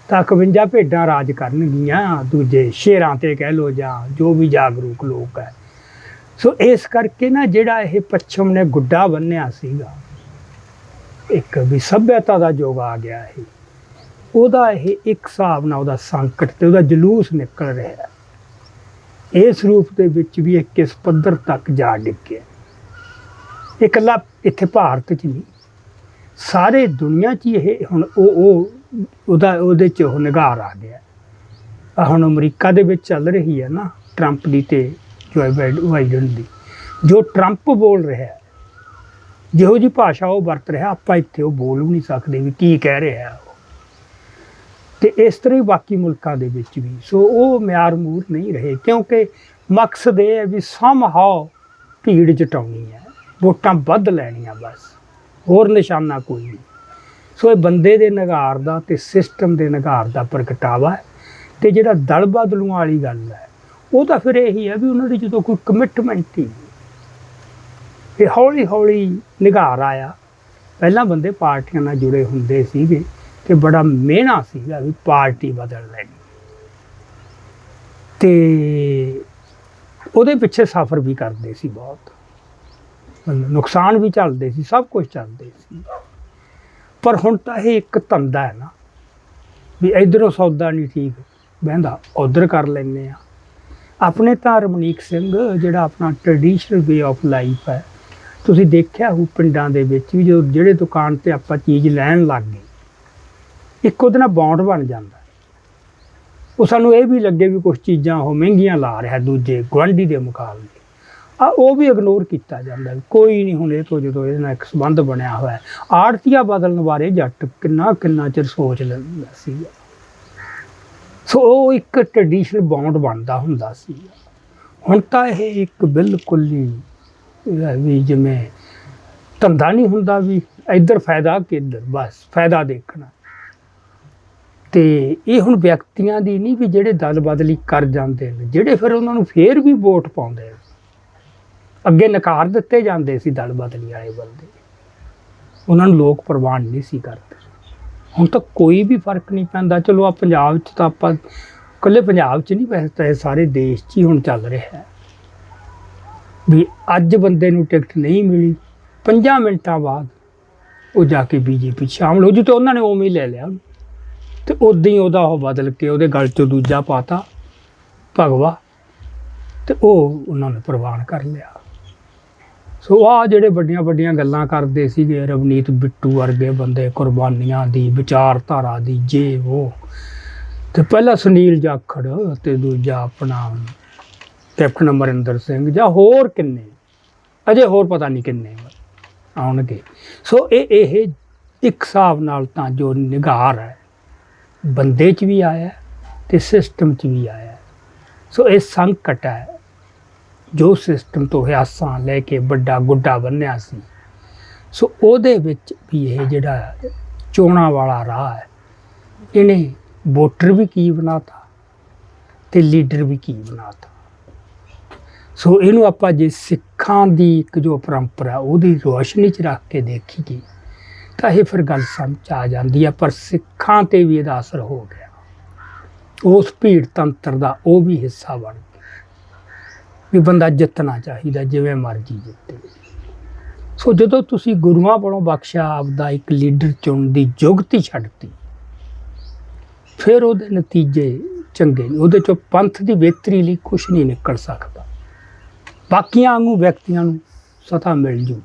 ਤਾਂ 51 ਭੇਡਾਂ ਰਾਜ ਕਰਨਗੀਆਂ, ਦੂਜੇ ਸ਼ੇਰਾਂ ਤੇ ਕਹਿ ਲੋ ਜਾਂ ਜੋ ਵੀ ਜਾਗਰੂਕ ਲੋਕ ਹੈ। ਸੋ ਇਸ ਕਰਕੇ ਨਾ ਜਿਹੜਾ ਇਹ ਪੱਛਮ ਨੇ ਗੁੱਡਾ ਬੰਨਿਆ ਸੀਗਾ, ਇੱਕ ਵੀ ਸਭਿਅਤਾ ਦਾ ਯੁੱਗ ਆ ਗਿਆ ਇਹ। ਉਹਦਾ ਇਹ ਇੱਕ ਹਿਸਾਬ ਨਾਲ ਉਹਦਾ ਸੰਕਟ ਤੇ ਉਹਦਾ ਜਲੂਸ ਨਿਕਲ ਰਿਹਾ। ਇਸ ਰੂਪ ਦੇ ਵਿੱਚ ਵੀ ਇਹ ਕਿਸ ਪੱਧਰ ਤੱਕ ਜਾ ਡਿੱਗਿਆ। ਇਹ ਇਕੱਲਾ ਇੱਥੇ ਭਾਰਤ 'ਚ ਨਹੀਂ, ਸਾਰੇ ਦੁਨੀਆ 'ਚ ਹੀ ਇਹ ਹੁਣ ਉਹ ਉਹ, ਉਹਦਾ, ਉਹਦੇ 'ਚ ਉਹ ਨਿਗਾਰ ਆ ਗਿਆ। ਹੁਣ ਅਮਰੀਕਾ ਦੇ ਵਿੱਚ ਚੱਲ ਰਹੀ ਹੈ ਨਾ, ਟਰੰਪ ਦੀ ਤੇ ਜੋ ਬਾਈਡਨ ਦੀ ਜੋ ਟਰੰਪ ਬੋਲ ਰਿਹਾ ਹੈ, ਜਿਹੋ ਜੀ ਭਾਸ਼ਾ ਉਹ ਵਰਤ ਰਿਹਾ, ਆਪਾਂ ਇੱਥੇ ਉਹ ਬੋਲ ਵੀ ਨਹੀਂ ਸਕਦੇ ਵੀ ਕੀ ਕਹਿ ਰਿਹਾ ਉਹ। ਤੇ ਇਸ ਤਰ੍ਹਾਂ ਹੀ ਬਾਕੀ ਮੁਲਕਾਂ ਦੇ ਵਿੱਚ ਵੀ। ਸੋ ਉਹ ਮਿਆਰ ਮੂਰ ਨਹੀਂ ਰਹੇ, ਕਿਉਂਕਿ ਮਕਸਦ ਇਹ ਹੈ ਵੀ ਸਮਹਾਉ ਭੀੜ ਜਟਾਉਣੀ ਹੈ, ਵੋਟਾਂ ਵੱਧ ਲੈਣੀਆਂ ਬਸ, ਹੋਰ ਨਿਸ਼ਾਨਾ ਕੋਈ ਨਹੀਂ। ਸੋ ਇਹ ਬੰਦੇ ਦੇ ਨਿਗਾਰ ਦਾ ਤੇ ਸਿਸਟਮ ਦੇ ਨਿਗਾਰ ਦਾ ਪ੍ਰਗਟਾਵਾ ਹੈ। ਤੇ ਜਿਹੜਾ ਦਲ ਬਦਲੂਆਂ ਵਾਲੀ ਗੱਲ ਹੈ ਉਹ ਤਾਂ ਫਿਰ ਇਹੀ ਹੈ ਵੀ ਉਹਨਾਂ ਦੀ ਜਦੋਂ ਕੋਈ ਕਮਿਟਮੈਂਟ ਹੀ ਨਹੀਂ। ਇਹ ਹੌਲੀ ਹੌਲੀ ਨਿਗਾਰ ਆਇਆ। ਪਹਿਲਾਂ ਬੰਦੇ ਪਾਰਟੀਆਂ ਨਾਲ ਜੁੜੇ ਹੁੰਦੇ ਸੀਗੇ ਤੇ ਬੜਾ ਮਿਹਣਾ ਸੀਗਾ ਵੀ ਪਾਰਟੀ ਬਦਲ ਲੈਣੀ। ਤੇ ਉਹਦੇ ਪਿੱਛੇ ਸਫ਼ਰ ਵੀ ਕਰਦੇ ਸੀ ਬਹੁਤ। ਨੁਕਸਾਨ ਵੀ ਚੱਲਦੇ ਸੀ, ਸਭ ਕੁਝ ਚੱਲਦੇ ਸੀ। ਪਰ ਹੁਣ ਤਾਂ ਇਹ ਇੱਕ ਧੰਦਾ ਹੈ ਨਾ, ਵੀ ਇਧਰੋਂ ਸੌਦਾ ਨਹੀਂ ਠੀਕ, ਬਹਿੰਦਾ, ਉਧਰ ਕਰ ਲੈਂਦੇ ਆ ਆਪਣੇ ਤਾਂ ਰਮਨੀਕ ਸਿੰਘ, ਜਿਹੜਾ ਆਪਣਾ ਟ੍ਰੈਡੀਸ਼ਨਲ ਵੇ ਆਫ ਲਾਈਫ ਹੈ। ਤੁਸੀਂ ਦੇਖਿਆ ਹੋ ਪਿੰਡਾਂ ਦੇ ਵਿੱਚ ਵੀ ਜਦੋਂ ਜਿਹੜੇ ਦੁਕਾਨ ਤੇ ਆਪਾਂ ਚੀਜ਼ ਲੈਣ ਲੱਗ ਗਏ, ਇੱਕ ਉਹਦੇ ਨਾਲ ਬੌਂਡ ਬਣ ਜਾਂਦਾ। ਉਹ ਸਾਨੂੰ ਇਹ ਵੀ ਲੱਗੇ ਵੀ ਕੁਝ ਚੀਜ਼ਾਂ ਉਹ ਮਹਿੰਗੀਆਂ ਲਾ ਰਿਹਾ ਦੂਜੇ ਗੁਆਂਢੀ ਦੇ ਮੁਕਾਬਲੇ। ਆ ਉਹ ਵੀ ਇਗਨੋਰ ਕੀਤਾ ਜਾਂਦਾ ਕੋਈ ਨਹੀਂ, ਹੁਣ ਇਹ ਤੋਂ ਜਦੋਂ ਇਹਦੇ ਨਾਲ ਇੱਕ ਸੰਬੰਧ ਬਣਿਆ ਹੋਇਆ ਆੜਤੀਆ ਬਦਲਣ ਬਾਰੇ ਜੱਟ ਕਿੰਨਾ ਕਿੰਨਾ ਚਿਰ ਸੋਚ ਲੈਂਦਾ ਸੀਗਾ ਸੋ ਉਹ ਇੱਕ ਟ੍ਰੈਡੀਸ਼ਨਲ ਬੌਂਡ ਬਣਦਾ ਹੁੰਦਾ ਸੀ। ਹੁਣ ਤਾਂ ਇਹ ਇੱਕ ਬਿਲਕੁਲ ਹੀ ਇਹ ਵੀ ਜਿਵੇਂ ਧੰਦਾ ਨਹੀਂ ਹੁੰਦਾ ਵੀ ਇੱਧਰ ਫਾਇਦਾ ਕਿੱਧਰ, ਬਸ ਫਾਇਦਾ ਦੇਖਣਾ। ਤੇ ਇਹ ਹੁਣ ਵਿਅਕਤੀਆਂ ਦੀ ਨਹੀਂ ਵੀ ਜਿਹੜੇ ਦਲ ਬਦਲੀ ਕਰ ਜਾਂਦੇ ਨੇ, ਜਿਹੜੇ ਫਿਰ ਉਹਨਾਂ ਨੂੰ ਫੇਰ ਵੀ ਵੋਟ ਪਾਉਂਦੇ ਨੇ। ਅੱਗੇ ਨਕਾਰ ਦਿੱਤੇ ਜਾਂਦੇ ਸੀ ਦਲ ਬਦਲੀ ਵਾਲੇ ਬੰਦੇ। ਉਹਨਾਂ ਨੂੰ ਲੋਕ ਪ੍ਰਵਾਨ ਨਹੀਂ ਸੀ ਕਰਦੇ। ਹੁਣ ਤਾਂ ਕੋਈ ਵੀ ਫ਼ਰਕ ਨਹੀਂ ਪੈਂਦਾ। ਚਲੋ ਆ ਪੰਜਾਬ 'ਚ ਤਾਂ ਆਪਾਂ ਇਕੱਲੇ ਪੰਜਾਬ 'ਚ ਨਹੀਂ ਵੈਸੇ ਤਾਂ ਇਹ ਸਾਰੇ ਦੇਸ਼ 'ਚ ਹੀ ਹੁਣ ਚੱਲ ਰਿਹਾ ਹੈ। ਵੀ ਅੱਜ ਬੰਦੇ ਨੂੰ ਟਿਕਟ ਨਹੀਂ ਮਿਲੀ 5 ਮਿੰਟਾਂ ਬਾਅਦ ਉਹ ਜਾ ਕੇ ਬੀਜੇਪੀ ਸ਼ਾਮਲ ਹੋ ਜੂ ਤੇ ਉਹਨਾਂ ਨੇ ਉਵੇਂ ਹੀ ਲੈ ਲਿਆ। ਉਹਨੂੰ। ਤੇ ਉਦੋਂ ਹੀ ਉਹਦਾ ਉਹ ਬਦਲ ਕੇ ਉਹਦੇ ਗਲ 'ਚੋਂ ਦੂਜਾ ਪਾਤਾ ਭਗਵਾ ਤੇ ਉਹ ਉਹਨਾਂ ਨੇ ਪ੍ਰਵਾਨ ਕਰ ਲਿਆ। ਸੋ ਆ ਜਿਹੜੇ ਵੱਡੀਆਂ ਵੱਡੀਆਂ ਗੱਲਾਂ ਕਰਦੇ ਸੀਗੇ ਰਵਨੀਤ ਬਿੱਟੂ ਵਰਗੇ ਬੰਦੇ ਕੁਰਬਾਨੀਆਂ ਦੀ, ਵਿਚਾਰਧਾਰਾ ਦੀ, ਜੇ ਉਹ ਤੇ ਪਹਿਲਾਂ ਸੁਨੀਲ ਜਾਖੜ ਤੇ ਦੂਜਾ ਆਪਣਾ ਕੈਪਟਨ ਅਮਰਿੰਦਰ ਸਿੰਘ ਜਾਂ ਹੋਰ ਕਿੰਨੇ? ਅਜੇ ਹੋਰ ਪਤਾ ਨਹੀਂ ਕਿੰਨੇ ਆਉਣਗੇ। ਸੋ ਇਹ ਇਹ ਇੱਕ ਹਿਸਾਬ ਨਾਲ ਤਾਂ ਜੋ ਨਿਗਾਰ ਹੈ, ਬੰਦੇ 'ਚ ਵੀ ਆਇਆ ਹੈ ਤੇ ਸਿਸਟਮ 'ਚ ਵੀ ਆਇਆ। ਸੋ ਇਹ ਸੰਕਟ ਹੈ। ਜੋ ਸਿਸਟਮ ਤੋਂ ਹਿਆਸਾਂ ਲੈ ਕੇ ਵੱਡਾ ਗੁੱਡਾ ਬੰਨਿਆ ਸੀ, ਸੋ ਉਹਦੇ ਵਿੱਚ ਵੀ ਇਹ ਜਿਹੜਾ ਚੋਣਾਂ ਵਾਲਾ ਰਾਹ ਹੈ, ਇਹਨੇ ਵੋਟਰ ਵੀ ਕੀ ਬਣਾਤਾ ਤੇ ਲੀਡਰ ਵੀ ਕੀ ਬਣਾਤਾ। ਸੋ ਇਹਨੂੰ ਆਪਾਂ ਜੇ ਸਿੱਖਾਂ ਦੀ ਇੱਕ ਜੋ ਪਰੰਪਰਾ ਉਹਦੀ ਰੋਸ਼ਨੀ ਚ ਰੱਖ ਕੇ ਦੇਖੀਏ, ਤਾਂ ਇਹ ਫਿਰ ਗੱਲ ਸਮਝ ਆ ਜਾਂਦੀ ਹੈ ਪਰ ਸਿੱਖਾਂ ਤੇ ਵੀ ਇਹਦਾ ਅਸਰ ਹੋ ਗਿਆ। ਉਸ ਭੀੜ ਤੰਤਰ ਦਾ ਉਹ ਵੀ ਹਿੱਸਾ ਬਣ ਗਿਆ। ਵੀ ਬੰਦਾ ਜਿੱਤਣਾ ਚਾਹੀਦਾ, ਜਿਵੇਂ ਮਰਜ਼ੀ ਜਿੱਤੇ। ਸੋ ਜਦੋਂ ਤੁਸੀਂ ਗੁਰੂਆਂ ਵੱਲੋਂ ਬਖਸ਼ਿਆ, ਆਪਦਾ ਇੱਕ ਲੀਡਰ ਚੁਣਨ ਦੀ ਜੁਗਤੀ ਛੱਡਤੀ, ਫਿਰ ਉਹਦੇ ਨਤੀਜੇ ਚੰਗੇ ਨੇ। ਉਹਦੇ ਚੋਂ ਪੰਥ ਦੀ ਬਿਹਤਰੀ ਲਈ ਕੁਝ ਨਹੀਂ ਨਿਕਲ ਸਕਦਾ। ਬਾਕੀਆਂ ਵਾਂਗੂ ਵਿਅਕਤੀਆਂ ਨੂੰ ਸਤਾ ਮਿਲ ਜੂ,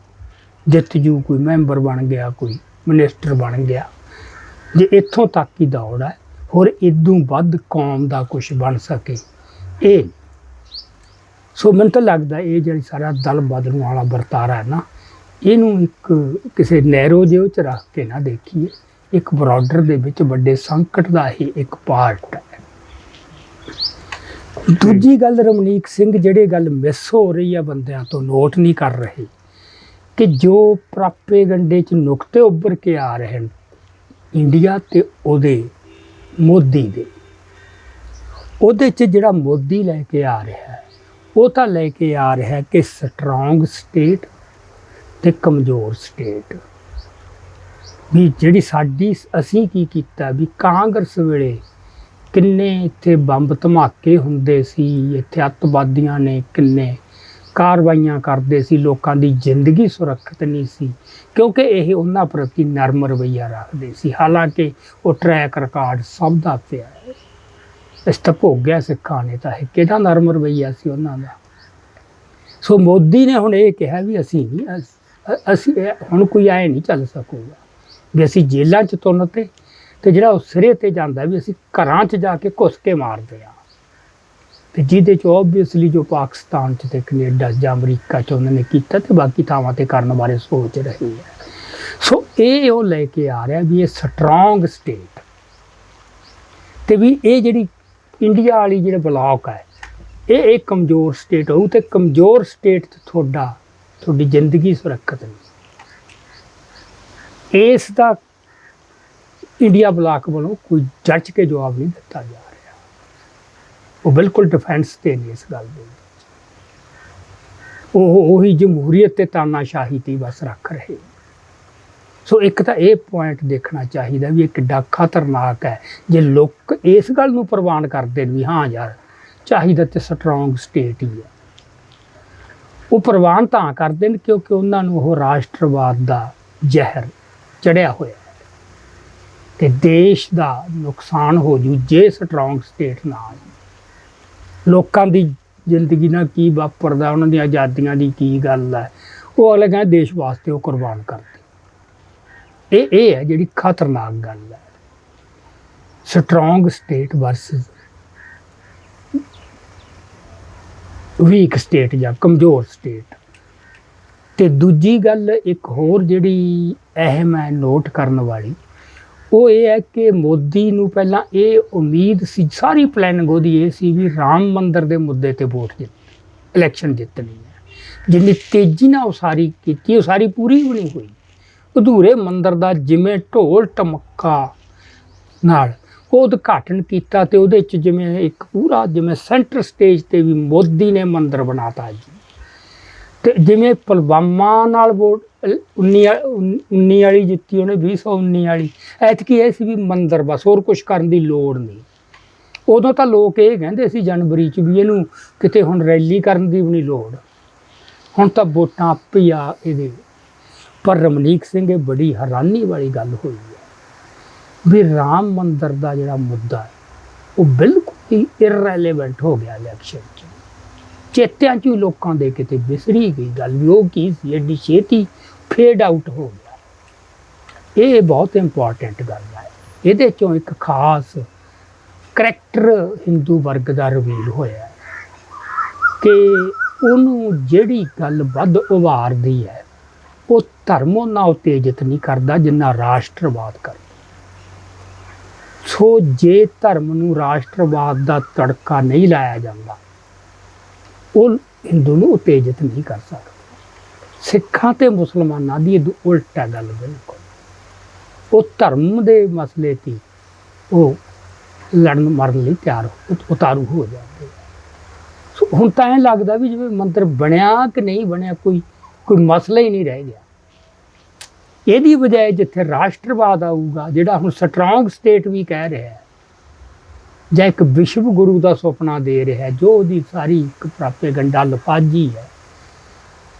ਜਿੱਤ ਜੂ, ਕੋਈ ਮੈਂਬਰ ਬਣ ਗਿਆ, ਕੋਈ ਮਿਨਿਸਟਰ ਬਣ ਗਿਆ। ਜੇ ਇੱਥੋਂ ਤੱਕ ਹੀ ਦੌੜ ਹੈ ਹੋਰ ਇਦੋਂ ਵੱਧ ਕੌਮ ਦਾ ਕੁਝ ਬਣ ਸਕੇ, ਇਹ ਸੋ ਮੈਨੂੰ ਤਾਂ ਲੱਗਦਾ ਇਹ ਜਿਹੜੀ ਸਾਰਾ ਦਲ ਬਦਲਣ ਵਾਲਾ ਵਰਤਾਰਾ ਹੈ ਨਾ, ਇਹਨੂੰ ਇੱਕ ਕਿਸੇ ਨੈਰੋ ਜਿਹੇ ਵਿੱਚ ਰੱਖ ਕੇ ਨਾ ਦੇਖੀਏ, ਇੱਕ ਬਰਾਡਰ ਦੇ ਵਿੱਚ ਵੱਡੇ ਸੰਕਟ ਦਾ ਹੀ ਇੱਕ ਪਾਰਟ ਹੈ। ਦੂਜੀ ਗੱਲ ਰਮਨੀਕ ਸਿੰਘ, ਜਿਹੜੇ ਗੱਲ ਮਿਸ ਹੋ ਰਹੀ ਆ ਬੰਦਿਆਂ ਤੋਂ ਨੋਟ ਨਹੀਂ ਕਰ ਰਹੇ, ਕਿ ਜੋ ਪ੍ਰਾਪੇਗੰਡੇ ਚ ਨੁਕਤੇ ਉੱਭਰ ਕੇ ਆ ਰਹੇ ਹਨ, ਇੰਡੀਆ ਤੇ ਉਹਦੇ ਮੋਦੀ ਦੇ, ਉਹਦੇ ਚ ਜਿਹੜਾ ਮੋਦੀ ਲੈ ਕੇ ਆ ਰਿਹਾ ਹੈ ਉਹ ਤਾਂ ਲੈ ਕੇ ਆ ਰਿਹਾ ਕਿ ਸਟਰੋਂਗ ਸਟੇਟ ਤੇ ਕਮਜ਼ੋਰ ਸਟੇਟ ਵੀ ਜਿਹੜੀ ਸਾਡੀ ਅਸੀਂ ਕੀ ਕੀਤਾ ਵੀ ਕਾਂਗਰਸ ਵੇਲੇ ਕਿੰਨੇ ਇੱਥੇ ਬੰਬ ਧਮਾਕੇ ਹੁੰਦੇ ਸੀ, ਇੱਥੇ ਅੱਤਵਾਦੀਆਂ ਨੇ ਕਿੰਨੇ ਕਾਰਵਾਈਆਂ ਕਰਦੇ ਸੀ, ਲੋਕਾਂ ਦੀ ਜ਼ਿੰਦਗੀ ਸੁਰੱਖਿਅਤ ਨਹੀਂ ਸੀ, ਕਿਉਂਕਿ ਇਹ ਉਹਨਾਂ ਪ੍ਰਤੀ ਨਰਮ ਰਵੱਈਆ ਰੱਖਦੇ ਸੀ। ਹਾਲਾਂਕਿ ਉਹ ਟਰੈਕ ਰਿਕਾਰਡ ਸਭ ਦਾ ਪਿਆ ਹੈ ਇਸ ਤਾਂ ਭੋਗਿਆ ਸਿੱਖਾਂ ਨੇ ਤਾਂ ਇਹ ਕਿਹੜਾ ਨਰਮ ਰਵਈਆ ਸੀ ਉਹਨਾਂ ਦਾ। ਸੋ ਮੋਦੀ ਨੇ ਹੁਣ ਇਹ ਕਿਹਾ ਵੀ ਅਸੀਂ ਨਹੀਂ ਅਸੀਂ ਇਹ- ਹੁਣ ਕੋਈ ਐ ਨਹੀਂ ਚੱਲ ਸਕੂਗਾ ਵੀ ਅਸੀਂ ਜੇਲ੍ਹਾਂ 'ਚ ਤੁੰਨ ਤੇ ਤੇ ਜਿਹੜਾ ਉਹ ਸਿਰੇ ਤੇ ਜਾਂਦਾ ਵੀ ਅਸੀਂ ਘਰਾਂ 'ਚ ਜਾ ਕੇ ਘੁੱਸ ਕੇ ਮਾਰਦੇ ਆ ਤੇ ਜਿਹਦੇ 'ਚ ਆਬਵੀਅਸਲੀ ਜੋ ਪਾਕਿਸਤਾਨ 'ਚ ਤੇ ਕੈਨੇਡਾ ਜਾਂ ਅਮਰੀਕਾ 'ਚ ਉਹਨਾਂ ਨੇ ਕੀਤਾ ਤੇ ਬਾਕੀ ਥਾਵਾਂ ਤੇ ਕਰਨ ਬਾਰੇ ਸੋਚ ਰਹੀ ਹੈ। ਸੋ ਇਹ ਉਹ ਲੈ ਕੇ ਆ ਰਿਹਾ ਵੀ ਇਹ ਸਟਰੋਂਗ ਸਟੇਟ ਤੇ ਵੀ ਇਹ ਜਿਹੜੀ ਇੰਡੀਆ ਵਾਲੀ ਜਿਹੜਾ ਬਲਾਕ ਹੈ, ਇਹ ਇੱਕ ਕਮਜ਼ੋਰ ਸਟੇਟ ਹੋਊ ਤੇ ਕਮਜ਼ੋਰ ਸਟੇਟ 'ਚ ਤੁਹਾਡਾ, ਤੁਹਾਡੀ ਜ਼ਿੰਦਗੀ ਸੁਰੱਖਿਅਤ ਨਹੀਂ। ਇਸ ਦਾ ਇੰਡੀਆ ਬਲਾਕ ਵੱਲੋਂ ਕੋਈ ਜੱਜ ਕੇ ਜਵਾਬ ਨਹੀਂ ਦਿੱਤਾ ਜਾ ਰਿਹਾ। ਉਹ ਬਿਲਕੁਲ ਡਿਫੈਂਸ ਤੇ ਨੇ ਇਸ ਗੱਲ ਦੇ ਉਹ ਉਹੀ ਜਮਹੂਰੀਅਤ ਤੇ ਤਾਨਾਸ਼ਾਹੀ ਤੇ ਹੀ ਬਸ ਰੱਖ ਰਹੇ ਸੋ ਇੱਕ ਤਾਂ ਇਹ ਪੁਆਇੰਟ ਦੇਖਣਾ ਚਾਹੀਦਾ ਵੀ ਇਹ ਕਿੱਡਾ ਖਤਰਨਾਕ ਹੈ। ਜੇ ਲੋਕ ਇਸ ਗੱਲ ਨੂੰ ਪ੍ਰਵਾਨ ਕਰਦੇ ਨੇ ਵੀ ਹਾਂ ਯਾਰ, ਚਾਹੀਦਾ ਤੇ ਸਟਰੋਂਗ ਸਟੇਟ ਹੀ ਹੈ। ਉਹ ਪ੍ਰਵਾਨ ਤਾਂ ਕਰਦੇ ਨੇ ਕਿਉਂਕਿ ਉਹਨਾਂ ਨੂੰ ਉਹ ਰਾਸ਼ਟਰਵਾਦ ਦਾ ਜ਼ਹਿਰ ਚੜਿਆ ਹੋਇਆ ਹੈ। ਤੇ ਦੇਸ਼ ਦਾ ਨੁਕਸਾਨ ਹੋ ਜੂ ਜੇ ਸਟਰੋਂਗ ਸਟੇਟ ਨਾ ਆਈ ਲੋਕਾਂ ਦੀ ਜ਼ਿੰਦਗੀ ਨਾਲ ਕੀ ਵਾਪਰਦਾ, ਉਹਨਾਂ ਦੀਆਂ ਆਜ਼ਾਦੀਆਂ ਦੀ ਕੀ ਗੱਲ ਹੈ। ਉਹ ਅਗਲੇ ਕਹਿੰਦੇ ਦੇਸ਼ ਵਾਸਤੇ ਉਹ ਕੁਰਬਾਨ ਕਰਦੇ ਇਹ ਇਹ ਹੈ ਜਿਹੜੀ ਖਤਰਨਾਕ ਗੱਲ ਹੈ। Strong state versus weak state ਜਾਂ ਕਮਜ਼ੋਰ ਸਟੇਟ ਤੇ ਦੂਜੀ ਗੱਲ ਇੱਕ ਹੋਰ ਜਿਹੜੀ ਅਹਿਮ ਹੈ ਨੋਟ ਕਰਨ ਵਾਲੀ, ਉਹ ਇਹ ਹੈ ਕਿ ਮੋਦੀ ਨੂੰ ਪਹਿਲਾਂ ਇਹ ਉਮੀਦ ਸੀ, ਸਾਰੀ ਪਲੈਨਿੰਗ ਉਹਦੀ ਇਹ ਸੀ ਵੀ ਰਾਮ ਮੰਦਰ ਦੇ ਮੁੱਦੇ ਤੇ ਵੋਟ ਜਿੱਤ ਇਲੈਕਸ਼ਨ ਜਿੱਤਣੀ ਹੈ। ਜਿੰਨੀ ਤੇਜ਼ੀ ਨਾਲ ਉਹ ਸਾਰੀ ਕੀਤੀ, ਉਹ ਸਾਰੀ ਪੂਰੀ ਵੀ ਨਹੀਂ ਹੋਈ। ਅਧੂਰੇ ਮੰਦਰ ਦਾ ਜਿਵੇਂ ਢੋਲ ਟਮੱਕਾ ਨਾਲ ਉਹ ਉਦਘਾਟਨ ਕੀਤਾ ਤੇ ਉਹਦੇ ਚ ਜਿਵੇਂ ਇੱਕ ਪੂਰਾ ਜਿਵੇਂ ਸੈਂਟਰ ਸਟੇਜ ਤੇ ਵੀ ਮੋਦੀ ਨੇ ਮੰਦਿਰ ਬਣਾਤਾ ਜੀ। ਤੇ ਜਿਵੇਂ ਪੁਲਵਾਮਾ ਨਾਲ ਵੋਟ 19 19 ਵਾਲੀ ਜਿੱਤੀ ਉਹਨੇ 2019 ਵਾਲੀ। ਐਤਕੀ ਇਹ ਸੀ ਵੀ ਮੰਦਰ ਬਸ, ਹੋਰ ਕੁਝ ਕਰਨ ਦੀ ਲੋੜ ਨਹੀਂ। ਉਦੋਂ ਤਾਂ ਲੋਕ ਇਹ ਕਹਿੰਦੇ ਸੀ ਜਨਵਰੀ ਚ ਵੀ ਇਹਨੂੰ ਕਿਤੇ ਹੁਣ ਰੈਲੀ ਕਰਨ ਦੀ ਵੀ ਨਹੀਂ ਲੋੜ। ਹੁਣ ਤਾਂ ਵੋਟਾਂ ਆਪੇ ਆ ਇਹਦੇ ਪਰ ਰਮਨੀਕ ਸਿੰਘ, ਇਹ ਬੜੀ ਹੈਰਾਨੀ ਵਾਲੀ ਗੱਲ ਹੋਈ ਹੈ ਵੀ ਰਾਮ ਮੰਦਰ ਦਾ ਜਿਹੜਾ ਮੁੱਦਾ ਹੈ, ਉਹ ਬਿਲਕੁਲ ਹੀ ਇਰਰੈਲੇਵੈਂਟ ਹੋ ਗਿਆ ਇਲੈਕਸ਼ਨ 'ਚ। ਚੇਤਿਆਂ 'ਚ ਹੀ ਲੋਕਾਂ ਦੇ ਕਿਤੇ ਵਿਸਰੀ ਗਈ ਗੱਲ ਵੀ ਉਹ ਕੀ ਸੀ ਐਡੀ ਛੇਤੀ ਫੇਡ ਆਊਟ ਹੋ ਗਿਆ। ਇਹ ਬਹੁਤ ਇੰਪੋਰਟੈਂਟ ਗੱਲ ਹੈ। ਇਹਦੇ ਚੋਂ ਇੱਕ ਖਾਸ ਕਰੈਕਟਰ ਹਿੰਦੂ ਵਰਗ ਦਾ ਰਿਵੀਲ ਹੋਇਆ ਕਿ ਉਹਨੂੰ ਜਿਹੜੀ ਗੱਲ ਵੱਧ ਉਭਾਰਦੀ ਹੈ ਉਹ ਧਰਮ ਉਹਨਾਂ ਉਤੇਜਿਤ ਨਹੀਂ ਕਰਦਾ ਜਿੰਨਾ ਰਾਸ਼ਟਰਵਾਦ ਕਰਦਾ ਸੋ ਜੇ ਧਰਮ ਨੂੰ ਰਾਸ਼ਟਰਵਾਦ ਦਾ ਤੜਕਾ ਨਹੀਂ ਲਾਇਆ ਜਾਂਦਾ, ਉਹ ਹਿੰਦੂ ਨੂੰ ਉਤੇਜਿਤ ਨਹੀਂ ਕਰ ਸਕਦਾ। ਸਿੱਖਾਂ ਤੇ ਮੁਸਲਮਾਨਾਂ ਦੀ ਇਹ ਉਲਟਾ ਗੱਲ ਬਿਲਕੁਲ। ਉਹ ਧਰਮ ਦੇ ਮਸਲੇ ਤੇ ਉਹ ਲੜਨ ਮਰਨ ਲਈ ਤਿਆਰ ਉਤਾਰੂ ਹੋ ਜਾਂਦੇ ਸੋ ਹੁਣ ਤਾਂ ਇਹ ਲੱਗਦਾ ਵੀ ਜਿਵੇਂ ਮੰਦਰ ਬਣਿਆ ਕਿ ਨਹੀਂ ਬਣਿਆ, ਕੋਈ ਕੋਈ ਮਸਲਾ ਹੀ ਨਹੀਂ ਰਹਿ ਗਿਆ। ਇਹਦੀ ਬਜਾਏ ਜਿੱਥੇ ਰਾਸ਼ਟਰਵਾਦ ਆਊਗਾ, ਜਿਹੜਾ ਹੁਣ ਸਟਰੋਂਗ ਸਟੇਟ ਵੀ ਕਹਿ ਰਿਹਾ ਹੈ, ਜਾਂ ਇੱਕ ਵਿਸ਼ਵ ਗੁਰੂ ਦਾ ਸੁਪਨਾ ਦੇ ਰਿਹਾ ਹੈ, ਜੋ ਉਹਦੀ ਸਾਰੀ ਇੱਕ ਪ੍ਰਾਪੇਗੰਡਾ ਲਫਾਜੀ ਹੈ,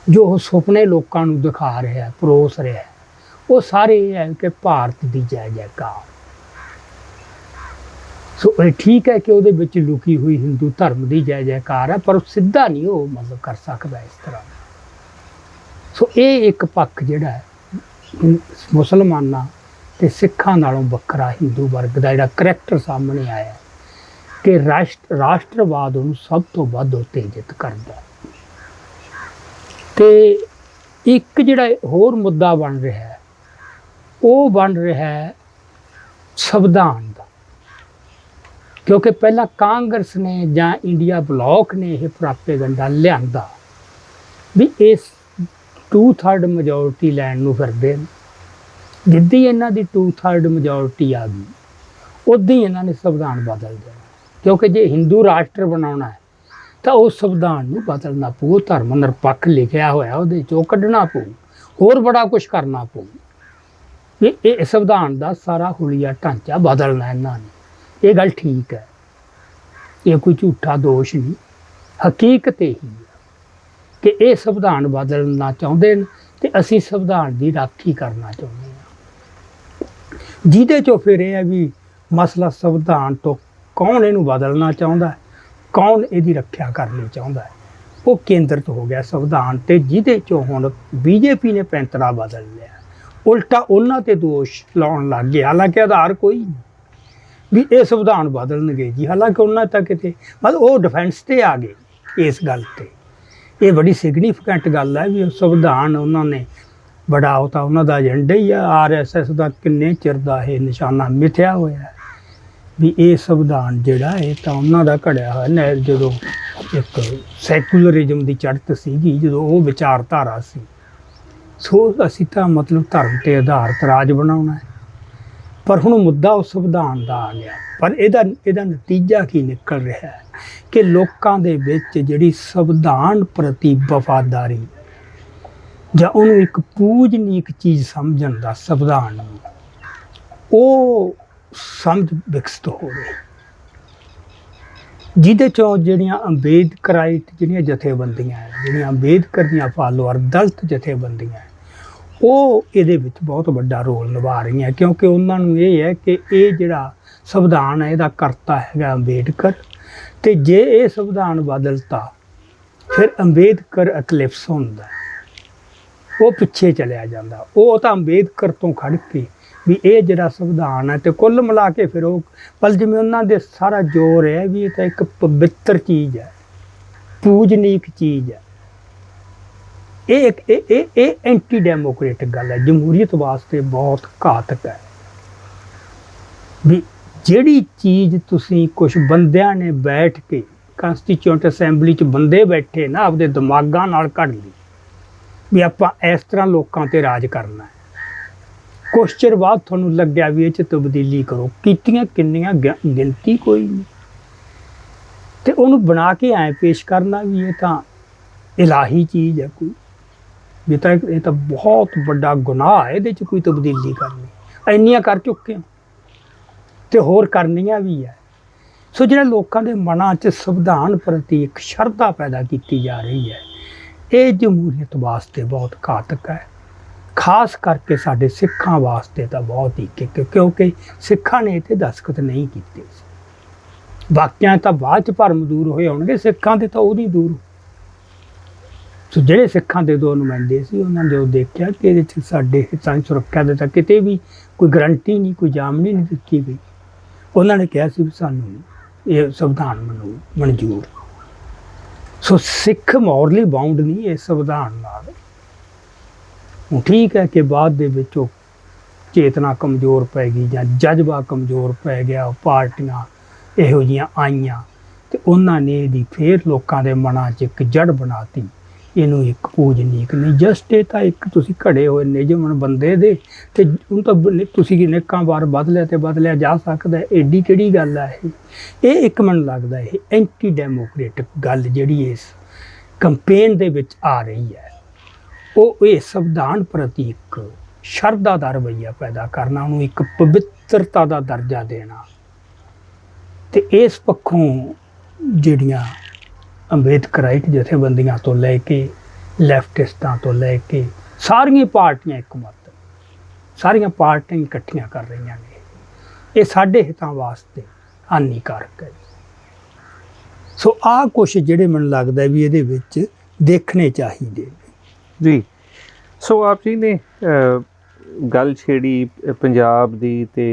ਜੋ ਉਹ ਸੁਪਨੇ ਲੋਕਾਂ ਨੂੰ ਦਿਖਾ ਰਿਹਾ ਹੈ, ਪਰੋਸ ਰਿਹਾ ਹੈ, ਉਹ ਸਾਰੇ ਇਹ ਹੈ ਕਿ ਭਾਰਤ ਦੀ ਜੈ ਜੈਕਾਰ। ਸੋ ਇਹ ਠੀਕ ਹੈ ਕਿ ਉਹਦੇ ਵਿੱਚ ਲੁਕੀ ਹੋਈ ਹਿੰਦੂ ਧਰਮ ਦੀ ਜੈ ਜੈਕਾਰ ਹੈ, ਪਰ ਉਹ ਸਿੱਧਾ ਨਹੀਂ ਉਹ ਮਤਲਬ ਕਰ ਸਕਦਾ ਇਸ ਤਰ੍ਹਾਂ। ਸੋ ਇਹ ਇੱਕ ਪੱਖ ਜਿਹੜਾ ਹੈ ਮੁਸਲਮਾਨਾਂ ਤੇ ਸਿੱਖਾਂ ਨਾਲੋਂ ਵੱਖਰਾ ਹਿੰਦੂ ਵਰਗ ਦਾ ਜਿਹੜਾ ਕਰੈਕਟਰ ਸਾਹਮਣੇ ਆਇਆ ਕਿ ਰਾਸ਼ਟਰ ਰਾਸ਼ਟਰਵਾਦ ਉਹਨੂੰ ਸਭ ਤੋਂ ਵੱਧ ਉਤੇਜਿਤ ਕਰਦਾ ਹੈ। ਤੇ ਇੱਕ ਜਿਹੜਾ ਹੋਰ ਮੁੱਦਾ ਬਣ ਰਿਹਾ ਹੈ, ਉਹ ਬਣ ਰਿਹਾ ਹੈ ਸੰਵਿਧਾਨ ਦਾ ਕਿਉਂਕਿ ਪਹਿਲਾਂ ਕਾਂਗਰਸ ਨੇ ਜਾਂ ਇੰਡੀਆ ਬਲੌਕ ਨੇ ਇਹ ਪ੍ਰਾਪੇਗੰਡਾ ਲਿਆਂਦਾ ਵੀ ਇਸ 2/3 ਮੈਜੋਰਟੀ ਲੈਣ ਨੂੰ ਫਿਰਦੇ ਨੇ। ਜਿੱਦੀ ਇਹਨਾਂ ਦੀ 2/3 ਮੈਜੋਰਟੀ ਆ ਗਈ ਉਦੋਂ ਹੀ ਇਹਨਾਂ ਨੇ ਸੰਵਿਧਾਨ ਬਦਲ ਦੇਣਾ ਕਿਉਂਕਿ ਜੇ ਹਿੰਦੂ ਰਾਸ਼ਟਰ ਬਣਾਉਣਾ ਹੈ, ਤਾਂ ਉਹ ਸੰਵਿਧਾਨ ਨੂੰ ਬਦਲਣਾ ਪਊ ਧਰਮ ਨਿਰਪੱਖ ਲਿਖਿਆ ਹੋਇਆ, ਉਹਦੇ ਚੋਂ ਕੱਢਣਾ ਪਊ, ਹੋਰ ਬੜਾ ਕੁਝ ਕਰਨਾ ਪਊ। ਵੀ ਇਹ ਸੰਵਿਧਾਨ ਦਾ ਸਾਰਾ ਹੁਲੀਆ ਢਾਂਚਾ ਬਦਲਣਾ ਇਹਨਾਂ ਨੇ। ਇਹ ਗੱਲ ਠੀਕ ਹੈ। ਇਹ ਕੋਈ ਝੂਠਾ ਦੋਸ਼ ਨਹੀਂ। ਹਕੀਕਤ ਹੀ ਹੈ। ਕਿ ਇਹ ਸੰਵਿਧਾਨ ਬਦਲਣਾ ਚਾਹੁੰਦੇ ਨੇ ਤੇ ਅਸੀਂ ਸੰਵਿਧਾਨ ਦੀ ਰਾਖੀ ਕਰਨਾ ਚਾਹੁੰਦੇ ਹਾਂ। ਜਿਹਦੇ ਚੋਂ ਫਿਰ ਇਹ ਹੈ ਵੀ ਮਸਲਾ ਸੰਵਿਧਾਨ ਤੋਂ ਕੌਣ ਇਹਨੂੰ ਬਦਲਣਾ ਚਾਹੁੰਦਾ ਕੌਣ ਇਹਦੀ ਰੱਖਿਆ ਕਰਨੀ ਚਾਹੁੰਦਾ ਹੈ, ਉਹ ਕੇਂਦਰਿਤ ਹੋ ਗਿਆ ਸੰਵਿਧਾਨ ਤੇ ਜਿਹਦੇ ਚੋਂ ਹੁਣ ਬੀਜੇਪੀ ਨੇ ਪੈਂਤਰਾ ਬਦਲ ਲਿਆ। ਉਲਟਾ ਉਹਨਾਂ ਤੇ ਦੋਸ਼ ਲਾਉਣ ਲੱਗ ਗਿਆ ਹਾਲਾਂਕਿ ਆਧਾਰ ਕੋਈ ਨਹੀਂ। ਵੀ ਇਹ ਸੰਵਿਧਾਨ ਬਦਲਣਗੇ ਜੀ। ਹਾਲਾਂਕਿ ਉਹਨਾਂ ਤਾਂ ਕਿਤੇ ਮਤਲਬ ਉਹ ਡਿਫੈਂਸ ਤੇ ਆ ਗਏ ਇਸ ਗੱਲ ਤੇ। ਇਹ ਬੜੀ ਸਿਗਨੀਫੀਕੈਂਟ ਗੱਲ ਹੈ ਵੀ ਉਹ ਸੰਵਿਧਾਨ ਉਹਨਾਂ ਨੇ ਬੜਾ ਤਾਂ ਉਹਨਾਂ ਦਾ ਏਜੰਡਾ ਹੀ ਆ। ਆਰਐਸਐਸ ਦਾ ਕਿੰਨੇ ਚਿਰ ਦਾ ਇਹ ਨਿਸ਼ਾਨਾ ਮਿਥਿਆ ਹੋਇਆ ਹੈ? ਵੀ ਇਹ ਸੰਵਿਧਾਨ ਜਿਹੜਾ ਇਹ ਤਾਂ ਉਹਨਾਂ ਦਾ ਘੜਿਆ ਹੋਇਆ ਨੇ, ਜਦੋਂ ਇੱਕ ਸੈਕੂਲਰਿਜ਼ਮ ਦੀ ਚੜ੍ਹਤ ਸੀਗੀ, ਜਦੋਂ ਉਹ ਵਿਚਾਰਧਾਰਾ ਸੀ। ਸੋ ਅਸੀਂ ਤਾਂ ਮਤਲਬ ਧਰਮ ਤੇ ਆਧਾਰਿਤ ਰਾਜ ਬਣਾਉਣਾ ਹੈ। ਪਰ ਹੁਣ ਮੁੱਦਾ ਉਸ ਸੰਵਿਧਾਨ ਦਾ ਆ ਗਿਆ। ਪਰ ਇਹਦਾ ਇਹਦਾ ਨਤੀਜਾ ਕੀ ਨਿਕਲ ਰਿਹਾ ਹੈ? ਕਿ ਲੋਕਾਂ ਦੇ ਵਿੱਚ ਜਿਹੜੀ ਸੰਵਿਧਾਨ ਪ੍ਰਤੀ ਵਫਾਦਾਰੀ ਜਾਂ ਉਹਨੂੰ ਇੱਕ ਪੂਜਨੀਕ ਚੀਜ਼ ਸਮਝਣ ਦਾ ਸੰਵਿਧਾਨ ਨੂੰ, ਉਹ ਸਮਝ ਵਿਕਸਿਤ ਹੋਵੇ ਜਿਹਦੇ ਚੋਂ ਜਿਹੜੀਆਂ ਅੰਬੇਦਕਰਾਈਟ ਜਿਹੜੀਆਂ ਜਥੇਬੰਦੀਆਂ ਹੈ, ਜਿਹੜੀਆਂ ਅੰਬੇਦਕਰ ਦੀਆਂ ਫਾਲੋਅਰ ਦਲਤ ਜਥੇਬੰਦੀਆਂ ਉਹ ਇਹਦੇ ਵਿੱਚ ਬਹੁਤ ਵੱਡਾ ਰੋਲ ਨਿਭਾ ਰਹੀਆਂ, ਕਿਉਂਕਿ ਉਹਨਾਂ ਨੂੰ ਇਹ ਹੈ ਕਿ ਇਹ ਜਿਹੜਾ ਸੰਵਿਧਾਨ ਹੈ, ਇਹਦਾ ਕਰਤਾ ਹੈਗਾ ਅੰਬੇਡਕਰ। ਤੇ ਜੇ ਇਹ ਸੰਵਿਧਾਨ ਬਦਲਤਾ, ਫਿਰ ਅੰਬੇਦਕਰ ਅਕਲਿਪਸ ਹੁੰਦਾ ਉਹ ਪਿੱਛੇ ਚਲਿਆ ਜਾਂਦਾ। ਉਹ ਤਾਂ ਅੰਬੇਦਕਰ ਤੋਂ ਖੜ ਕੇ ਵੀ ਇਹ ਜਿਹੜਾ ਸੰਵਿਧਾਨ ਹੈ ਤੇ ਕੁੱਲ ਮਿਲਾ ਕੇ ਫਿਰ ਉਹ, ਪਰ ਜਿਵੇਂ ਉਹਨਾਂ ਦੇ ਸਾਰਾ ਜ਼ੋਰ ਹੈ ਵੀ ਇਹ ਤਾਂ ਇੱਕ ਪਵਿੱਤਰ ਚੀਜ਼ ਹੈ, ਪੂਜਨੀਕ ਚੀਜ਼ ਹੈ। ਇਹ ਇੱਕ, ਇਹ ਇਹ ਐਂਟੀ ਡੈਮੋਕ੍ਰੇਟਿਕ ਗੱਲ ਹੈ। ਜਮਹੂਰੀਅਤ ਵਾਸਤੇ ਬਹੁਤ ਘਾਤਕ ਹੈ। ਵੀ ਜਿਹੜੀ ਚੀਜ਼ ਤੁਸੀਂ ਕੁਝ ਬੰਦਿਆਂ ਨੇ ਬੈਠ ਕੇ ਕਨਸਟੀਚੂਐਂਟ ਅਸੈਂਬਲੀ 'ਚ ਬੰਦੇ ਬੈਠੇ ਨਾ ਆਪਦੇ ਦਿਮਾਗਾਂ ਨਾਲ ਕੱਢ ਲਈ ਵੀ ਆਪਾਂ ਇਸ ਤਰ੍ਹਾਂ ਲੋਕਾਂ ਤੇ ਰਾਜ ਕਰਨਾ ਹੈ। ਕੁਛ ਚਿਰ ਬਾਅਦ ਤੁਹਾਨੂੰ ਲੱਗਿਆ ਵੀ ਇਹ 'ਚ ਤਬਦੀਲੀ ਕਰੋ। ਕੀਤੀਆਂ ਕਿੰਨੀਆਂ ਗਿ- ਗਿਣਤੀ ਕੋਈ ਨਹੀਂ। ਤੇ ਉਹਨੂੰ ਬਣਾ ਕੇ ਐ ਪੇਸ਼ ਕਰਨਾ ਵੀ ਇਹ ਤਾਂ ਇਲਾਹੀ ਚੀਜ਼ ਹੈ ਕੋਈ। ਵੀ ਤਾਂ ਇਹ ਇਹ ਤਾਂ ਬਹੁਤ ਵੱਡਾ ਗੁਨਾਹ ਹੈ, ਇਹਦੇ 'ਚ ਕੋਈ ਤਬਦੀਲੀ ਕਰਨੀ। ਇੰਨੀਆਂ ਕਰ ਚੁੱਕੇ ਹਾਂ। ਤੇ ਹੋਰ ਕਰਨੀਆਂ ਵੀ ਹੈ ਸੋ ਜਿਹੜਾ ਲੋਕਾਂ ਦੇ ਮਨਾਂ 'ਚ ਸੰਵਿਧਾਨ ਪ੍ਰਤੀ ਇੱਕ ਸ਼ਰਧਾ ਪੈਦਾ ਕੀਤੀ ਜਾ ਰਹੀ ਹੈ, ਇਹ ਜਮਹੂਰੀਅਤ ਵਾਸਤੇ ਬਹੁਤ ਘਾਤਕ ਹੈ। ਖਾਸ ਕਰਕੇ ਸਾਡੇ ਸਿੱਖਾਂ ਵਾਸਤੇ ਤਾਂ ਬਹੁਤ ਹੀ ਕਿ- ਕਿਉਂਕਿ ਸਿੱਖਾਂ ਨੇ ਇੱਥੇ ਦਸਖਤ ਨਹੀਂ ਕੀਤੇ ਸੀ। ਬਾਕੀਆਂ ਤਾਂ ਬਾਅਦ ਚ ਭਰਮ ਦੂਰ ਹੋਏ ਹੋਣਗੇ, ਸਿੱਖਾਂ ਦੇ ਤਾਂ ਉਹਦੀ ਦੂਰ। ਸੋ ਜਿਹੜੇ ਸਿੱਖਾਂ ਦੇ ਦੋ ਨੁਮਾਇੰਦੇ ਸੀ, ਉਹਨਾਂ ਨੇ ਉਹ ਦੇਖਿਆ ਕਿ ਇਹਦੇ ਚ ਸਾਡੇ ਹਿੱਤਾਂ ਦੀ ਸੁਰੱਖਿਆ ਦੇ ਤਾਂ ਕਿਤੇ ਵੀ ਕੋਈ ਗਰੰਟੀ ਨਹੀਂ, ਕੋਈ ਜਾਮਨੀ ਨਹੀਂ ਦਿੱਤੀ ਗਈ। ਉਹਨਾਂ ਨੇ ਕਿਹਾ ਸੀ ਵੀ ਸਾਨੂੰ ਇਹ ਸੰਵਿਧਾਨ ਮਨੂ ਮਨਜ਼ੂਰ। ਸੋ ਸਿੱਖ ਮੋਰਲੀ ਬਾਉਂਡ ਨਹੀਂ ਇਸ ਸੰਵਿਧਾਨ ਨਾਲ। ਹੁਣ ਠੀਕ ਹੈ ਕਿ ਬਾਅਦ ਦੇ ਵਿੱਚ ਉਹ ਚੇਤਨਾ ਕਮਜ਼ੋਰ ਪੈ ਗਈ ਜਾਂ ਜਜ਼ਬਾ ਕਮਜ਼ੋਰ ਪੈ ਗਿਆ, ਪਾਰਟੀਆਂ ਇਹੋ ਜੀਆਂ ਆਈਆਂ ਤੇ ਉਹਨਾਂ ਨੇ ਇਹਦੀ ਫੇਰ ਲੋਕਾਂ ਦੇ ਮਨਾਂ 'ਚ ਇੱਕ ਜੜ ਬਣਾਤੀ ਇਹਨੂੰ ਇੱਕ ਪੂਜਨੀਕ ਨਹੀਂ। ਜਸਟ ਇਹ ਤਾਂ ਇੱਕ ਤੁਸੀਂ ਘੜੇ ਹੋਏ ਨਿਜਮਨ ਬੰਦੇ ਦੇ ਤੇ ਹੁਣ ਤਾਂ ਤੁਸੀਂ ਕਿ ਨੇਕਾਂ ਵਾਰ ਬਦਲਿਆ ਤੇ ਬਦਲਿਆ ਜਾ ਸਕਦਾ ਹੈ। ਕਿਹੜੀ ਗੱਲ ਆ ਇਹ? ਇਹ ਇੱਕ ਮੈਨੂੰ ਲੱਗਦਾ ਇਹ ਐਂਟੀ ਡੈਮੋਕ੍ਰੈਟਿਕ ਗੱਲ ਜਿਹੜੀ ਇਸ ਕੰਪੇਨ ਦੇ ਵਿੱਚ ਆ ਰਹੀ ਹੈ। ਉਹ ਇਹ ਸੰਵਿਧਾਨ ਪ੍ਰਤੀ ਇੱਕ ਸ਼ਰਧਾ ਦਾ ਰਵੱਈਆ ਪੈਦਾ ਕਰਨਾ, ਉਹਨੂੰ ਇੱਕ ਪਵਿੱਤਰਤਾ ਦਾ ਦਰਜਾ ਦੇਣਾ ਤੇ ਇਸ ਪੱਖੋਂ ਜਿਹੜੀਆਂ ਅੰਬੇਦਕਰਾਈਟ ਜਥੇਬੰਦੀਆਂ ਤੋਂ ਲੈ ਕੇ, ਲੈਫਟਿਸਟਾਂ ਤੋਂ ਲੈ ਕੇ, ਸਾਰੀਆਂ ਪਾਰਟੀਆਂ ਇੱਕ ਮਤ। ਸਾਰੀਆਂ ਪਾਰਟੀਆਂ ਇਕੱਠੀਆਂ ਕਰ ਰਹੀਆਂ ਨੇ। ਇਹ ਸਾਡੇ ਹਿੱਤਾਂ ਵਾਸਤੇ ਹਾਨੀਕਾਰਕ ਹੈ। ਸੋ ਆਹ ਕੁਛ ਜਿਹੜੇ ਮੈਨੂੰ ਲੱਗਦਾ ਵੀ ਇਹਦੇ ਵਿੱਚ ਦੇਖਣੇ ਚਾਹੀਦੇ ਨੇ। ਜੀ। ਸੋ ਆਪ ਜੀ ਨੇ ਗੱਲ ਛੇੜੀ ਪੰਜਾਬ ਦੀ ਤੇ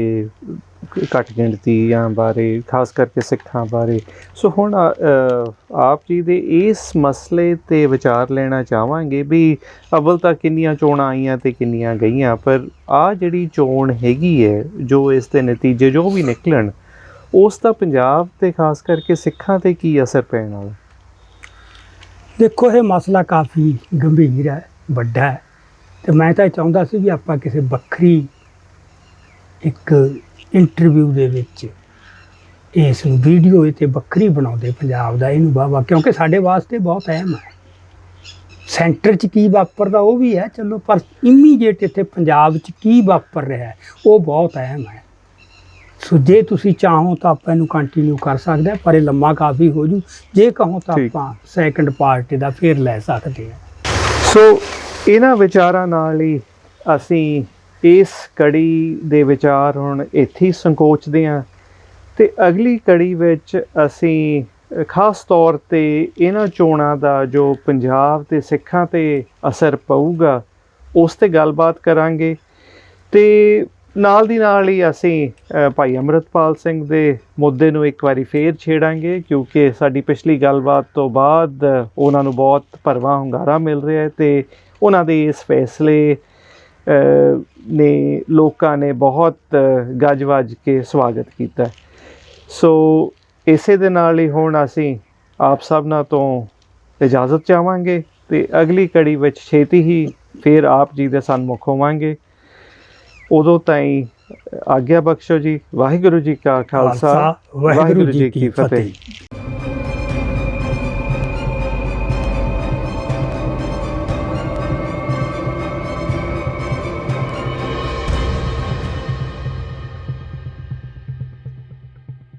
ਘੱਟ ਗਿਣਤੀਆਂ ਬਾਰੇ, ਖਾਸ ਕਰਕੇ ਸਿੱਖਾਂ ਬਾਰੇ। ਸੋ ਹੁਣ ਆਪ ਜੀ ਦੇ ਇਸ ਮਸਲੇ ਤੇ ਵਿਚਾਰ ਲੈਣਾ ਚਾਹਾਂਗੇ ਵੀ ਅਵਲ ਤਾਂ ਕਿੰਨੀਆਂ ਚੋਣਾਂ ਆਈਆਂ ਤੇ ਕਿੰਨੀਆਂ ਗਈਆਂ, ਪਰ ਆ ਜਿਹੜੀ ਚੋਣ ਹੈਗੀ ਹੈ, ਜੋ ਇਸ ਦੇ ਨਤੀਜੇ ਜੋ ਵੀ ਨਿਕਲਣ, ਉਸ ਦਾ ਪੰਜਾਬ ਤੇ ਖਾਸ ਕਰਕੇ ਸਿੱਖਾਂ ਤੇ ਕੀ ਅਸਰ ਪੈਣ ਵਾਲਾ? ਦੇਖੋ, ਇਹ ਮਸਲਾ ਕਾਫੀ ਗੰਭੀਰ ਹੈ, ਵੱਡਾ ਹੈ। ਤੇ ਮੈਂ ਤਾਂ ਇਹ ਚਾਹੁੰਦਾ ਸੀ ਵੀ ਆਪਾਂ ਕਿਸੇ ਵੱਖਰੀ ਇੱਕ ਇੰਟਰਵਿਊ ਦੇ ਵਿੱਚ ਇਸ ਨੂੰ ਵੀਡੀਓ ਤੇ ਵੱਖਰੀ ਬਣਾਉਂਦੇ ਪੰਜਾਬ ਦਾ ਇਹਨੂੰ ਵਾਵਾ ਕਿਉਂਕਿ ਸਾਡੇ ਵਾਸਤੇ ਬਹੁਤ ਅਹਿਮ ਹੈ। ਸੈਂਟਰ 'ਚ ਕੀ ਵਾਪਰਦਾ ਉਹ ਵੀ ਹੈ ਚਲੋ ਪਰ ਇਮੀਡੀਏਟ ਇੱਥੇ ਪੰਜਾਬ 'ਚ ਕੀ ਵਾਪਰ ਰਿਹਾ ਉਹ ਬਹੁਤ ਅਹਿਮ ਹੈ। ਸੋ ਜੇ ਤੁਸੀਂ ਚਾਹੋ ਤਾਂ ਆਪਾਂ ਇਹਨੂੰ ਕੰਟੀਨਿਊ ਕਰ ਸਕਦੇ ਹਾਂ ਪਰ ਇਹ ਲੰਮਾ ਕਾਫੀ ਹੋ ਜੂ। ਜੇ ਕਹੋ ਤਾਂ। ਆਪਾਂ ਸੈਕੰਡ ਪਾਰਟ ਦਾ ਫੇਰ ਲੈ ਸਕਦੇ ਹਾਂ। ਸੋ ਇਹਨਾਂ ਵਿਚਾਰਾਂ ਨਾਲ ਹੀ ਅਸੀਂ ਇਸ ਕੜੀ ਦੇ ਵਿਚਾਰ ਹੁਣ ਇੱਥੇ ਸੰਕੋਚਦੇ ਹਾਂ। ਤੇ ਅਗਲੀ ਕੜੀ ਵਿੱਚ ਅਸੀਂ ਖਾਸ ਤੌਰ ਤੇ ਇਹਨਾਂ ਚੋਣਾਂ ਦਾ ਜੋ ਪੰਜਾਬ ਤੇ ਸਿੱਖਾਂ ਤੇ ਅਸਰ ਪਊਗਾ, ਉਸ ਤੇ ਗੱਲਬਾਤ ਕਰਾਂਗੇ। ਤੇ ਨਾਲ ਦੀ ਨਾਲ ਹੀ ਅਸੀਂ ਭਾਈ ਅਮਰਤਪਾਲ ਸਿੰਘ ਦੇ ਮੁੱਦੇ ਨੂੰ ਇੱਕ ਵਾਰੀ ਫੇਰ ਛੇੜਾਂਗੇ, ਕਿਉਂਕਿ ਸਾਡੀ ਪਿਛਲੀ ਗੱਲਬਾਤ ਤੋਂ ਬਾਅਦ ਉਹਨਾਂ ਨੂੰ ਬਹੁਤ ਭਰਵਾਂ ਹੁੰਗਾਰਾ ਮਿਲ ਰਿਹਾ ਹੈ ਤੇ ਉਹਨਾਂ ਦੇ ਇਸ ਫੈਸਲੇ ਨੇ ਲੋਕਾਂ ਨੇ ਬਹੁਤ ਗੱਜ-ਵੱਜ ਕੇ ਸਵਾਗਤ ਕੀਤਾ। ਸੋ ਇਸੇ ਦੇ ਨਾਲ ਹੀ ਹੁਣ ਅਸੀਂ ਆਪ ਸਭਨਾਂ ਤੋਂ ਇਜਾਜ਼ਤ ਚਾਹਾਂਗੇ ਤੇ ਅਗਲੀ ਕੜੀ ਵਿੱਚ ਛੇਤੀ ਹੀ ਫੇਰ ਆਪ ਜੀ ਦੇ ਸਨਮੁਖ ਹੋਵਾਂਗੇ। ਉਦੋਂ ਤਾਈਂ ਆਗਿਆ ਬਖਸ਼ੋ ਜੀ ਵਾਹਿਗੁਰੂ ਜੀ ਕਾ ਖਾਲਸਾ ਵਾਹਿਗੁਰੂ ਜੀ ਕੀ ਫਤਿਹ।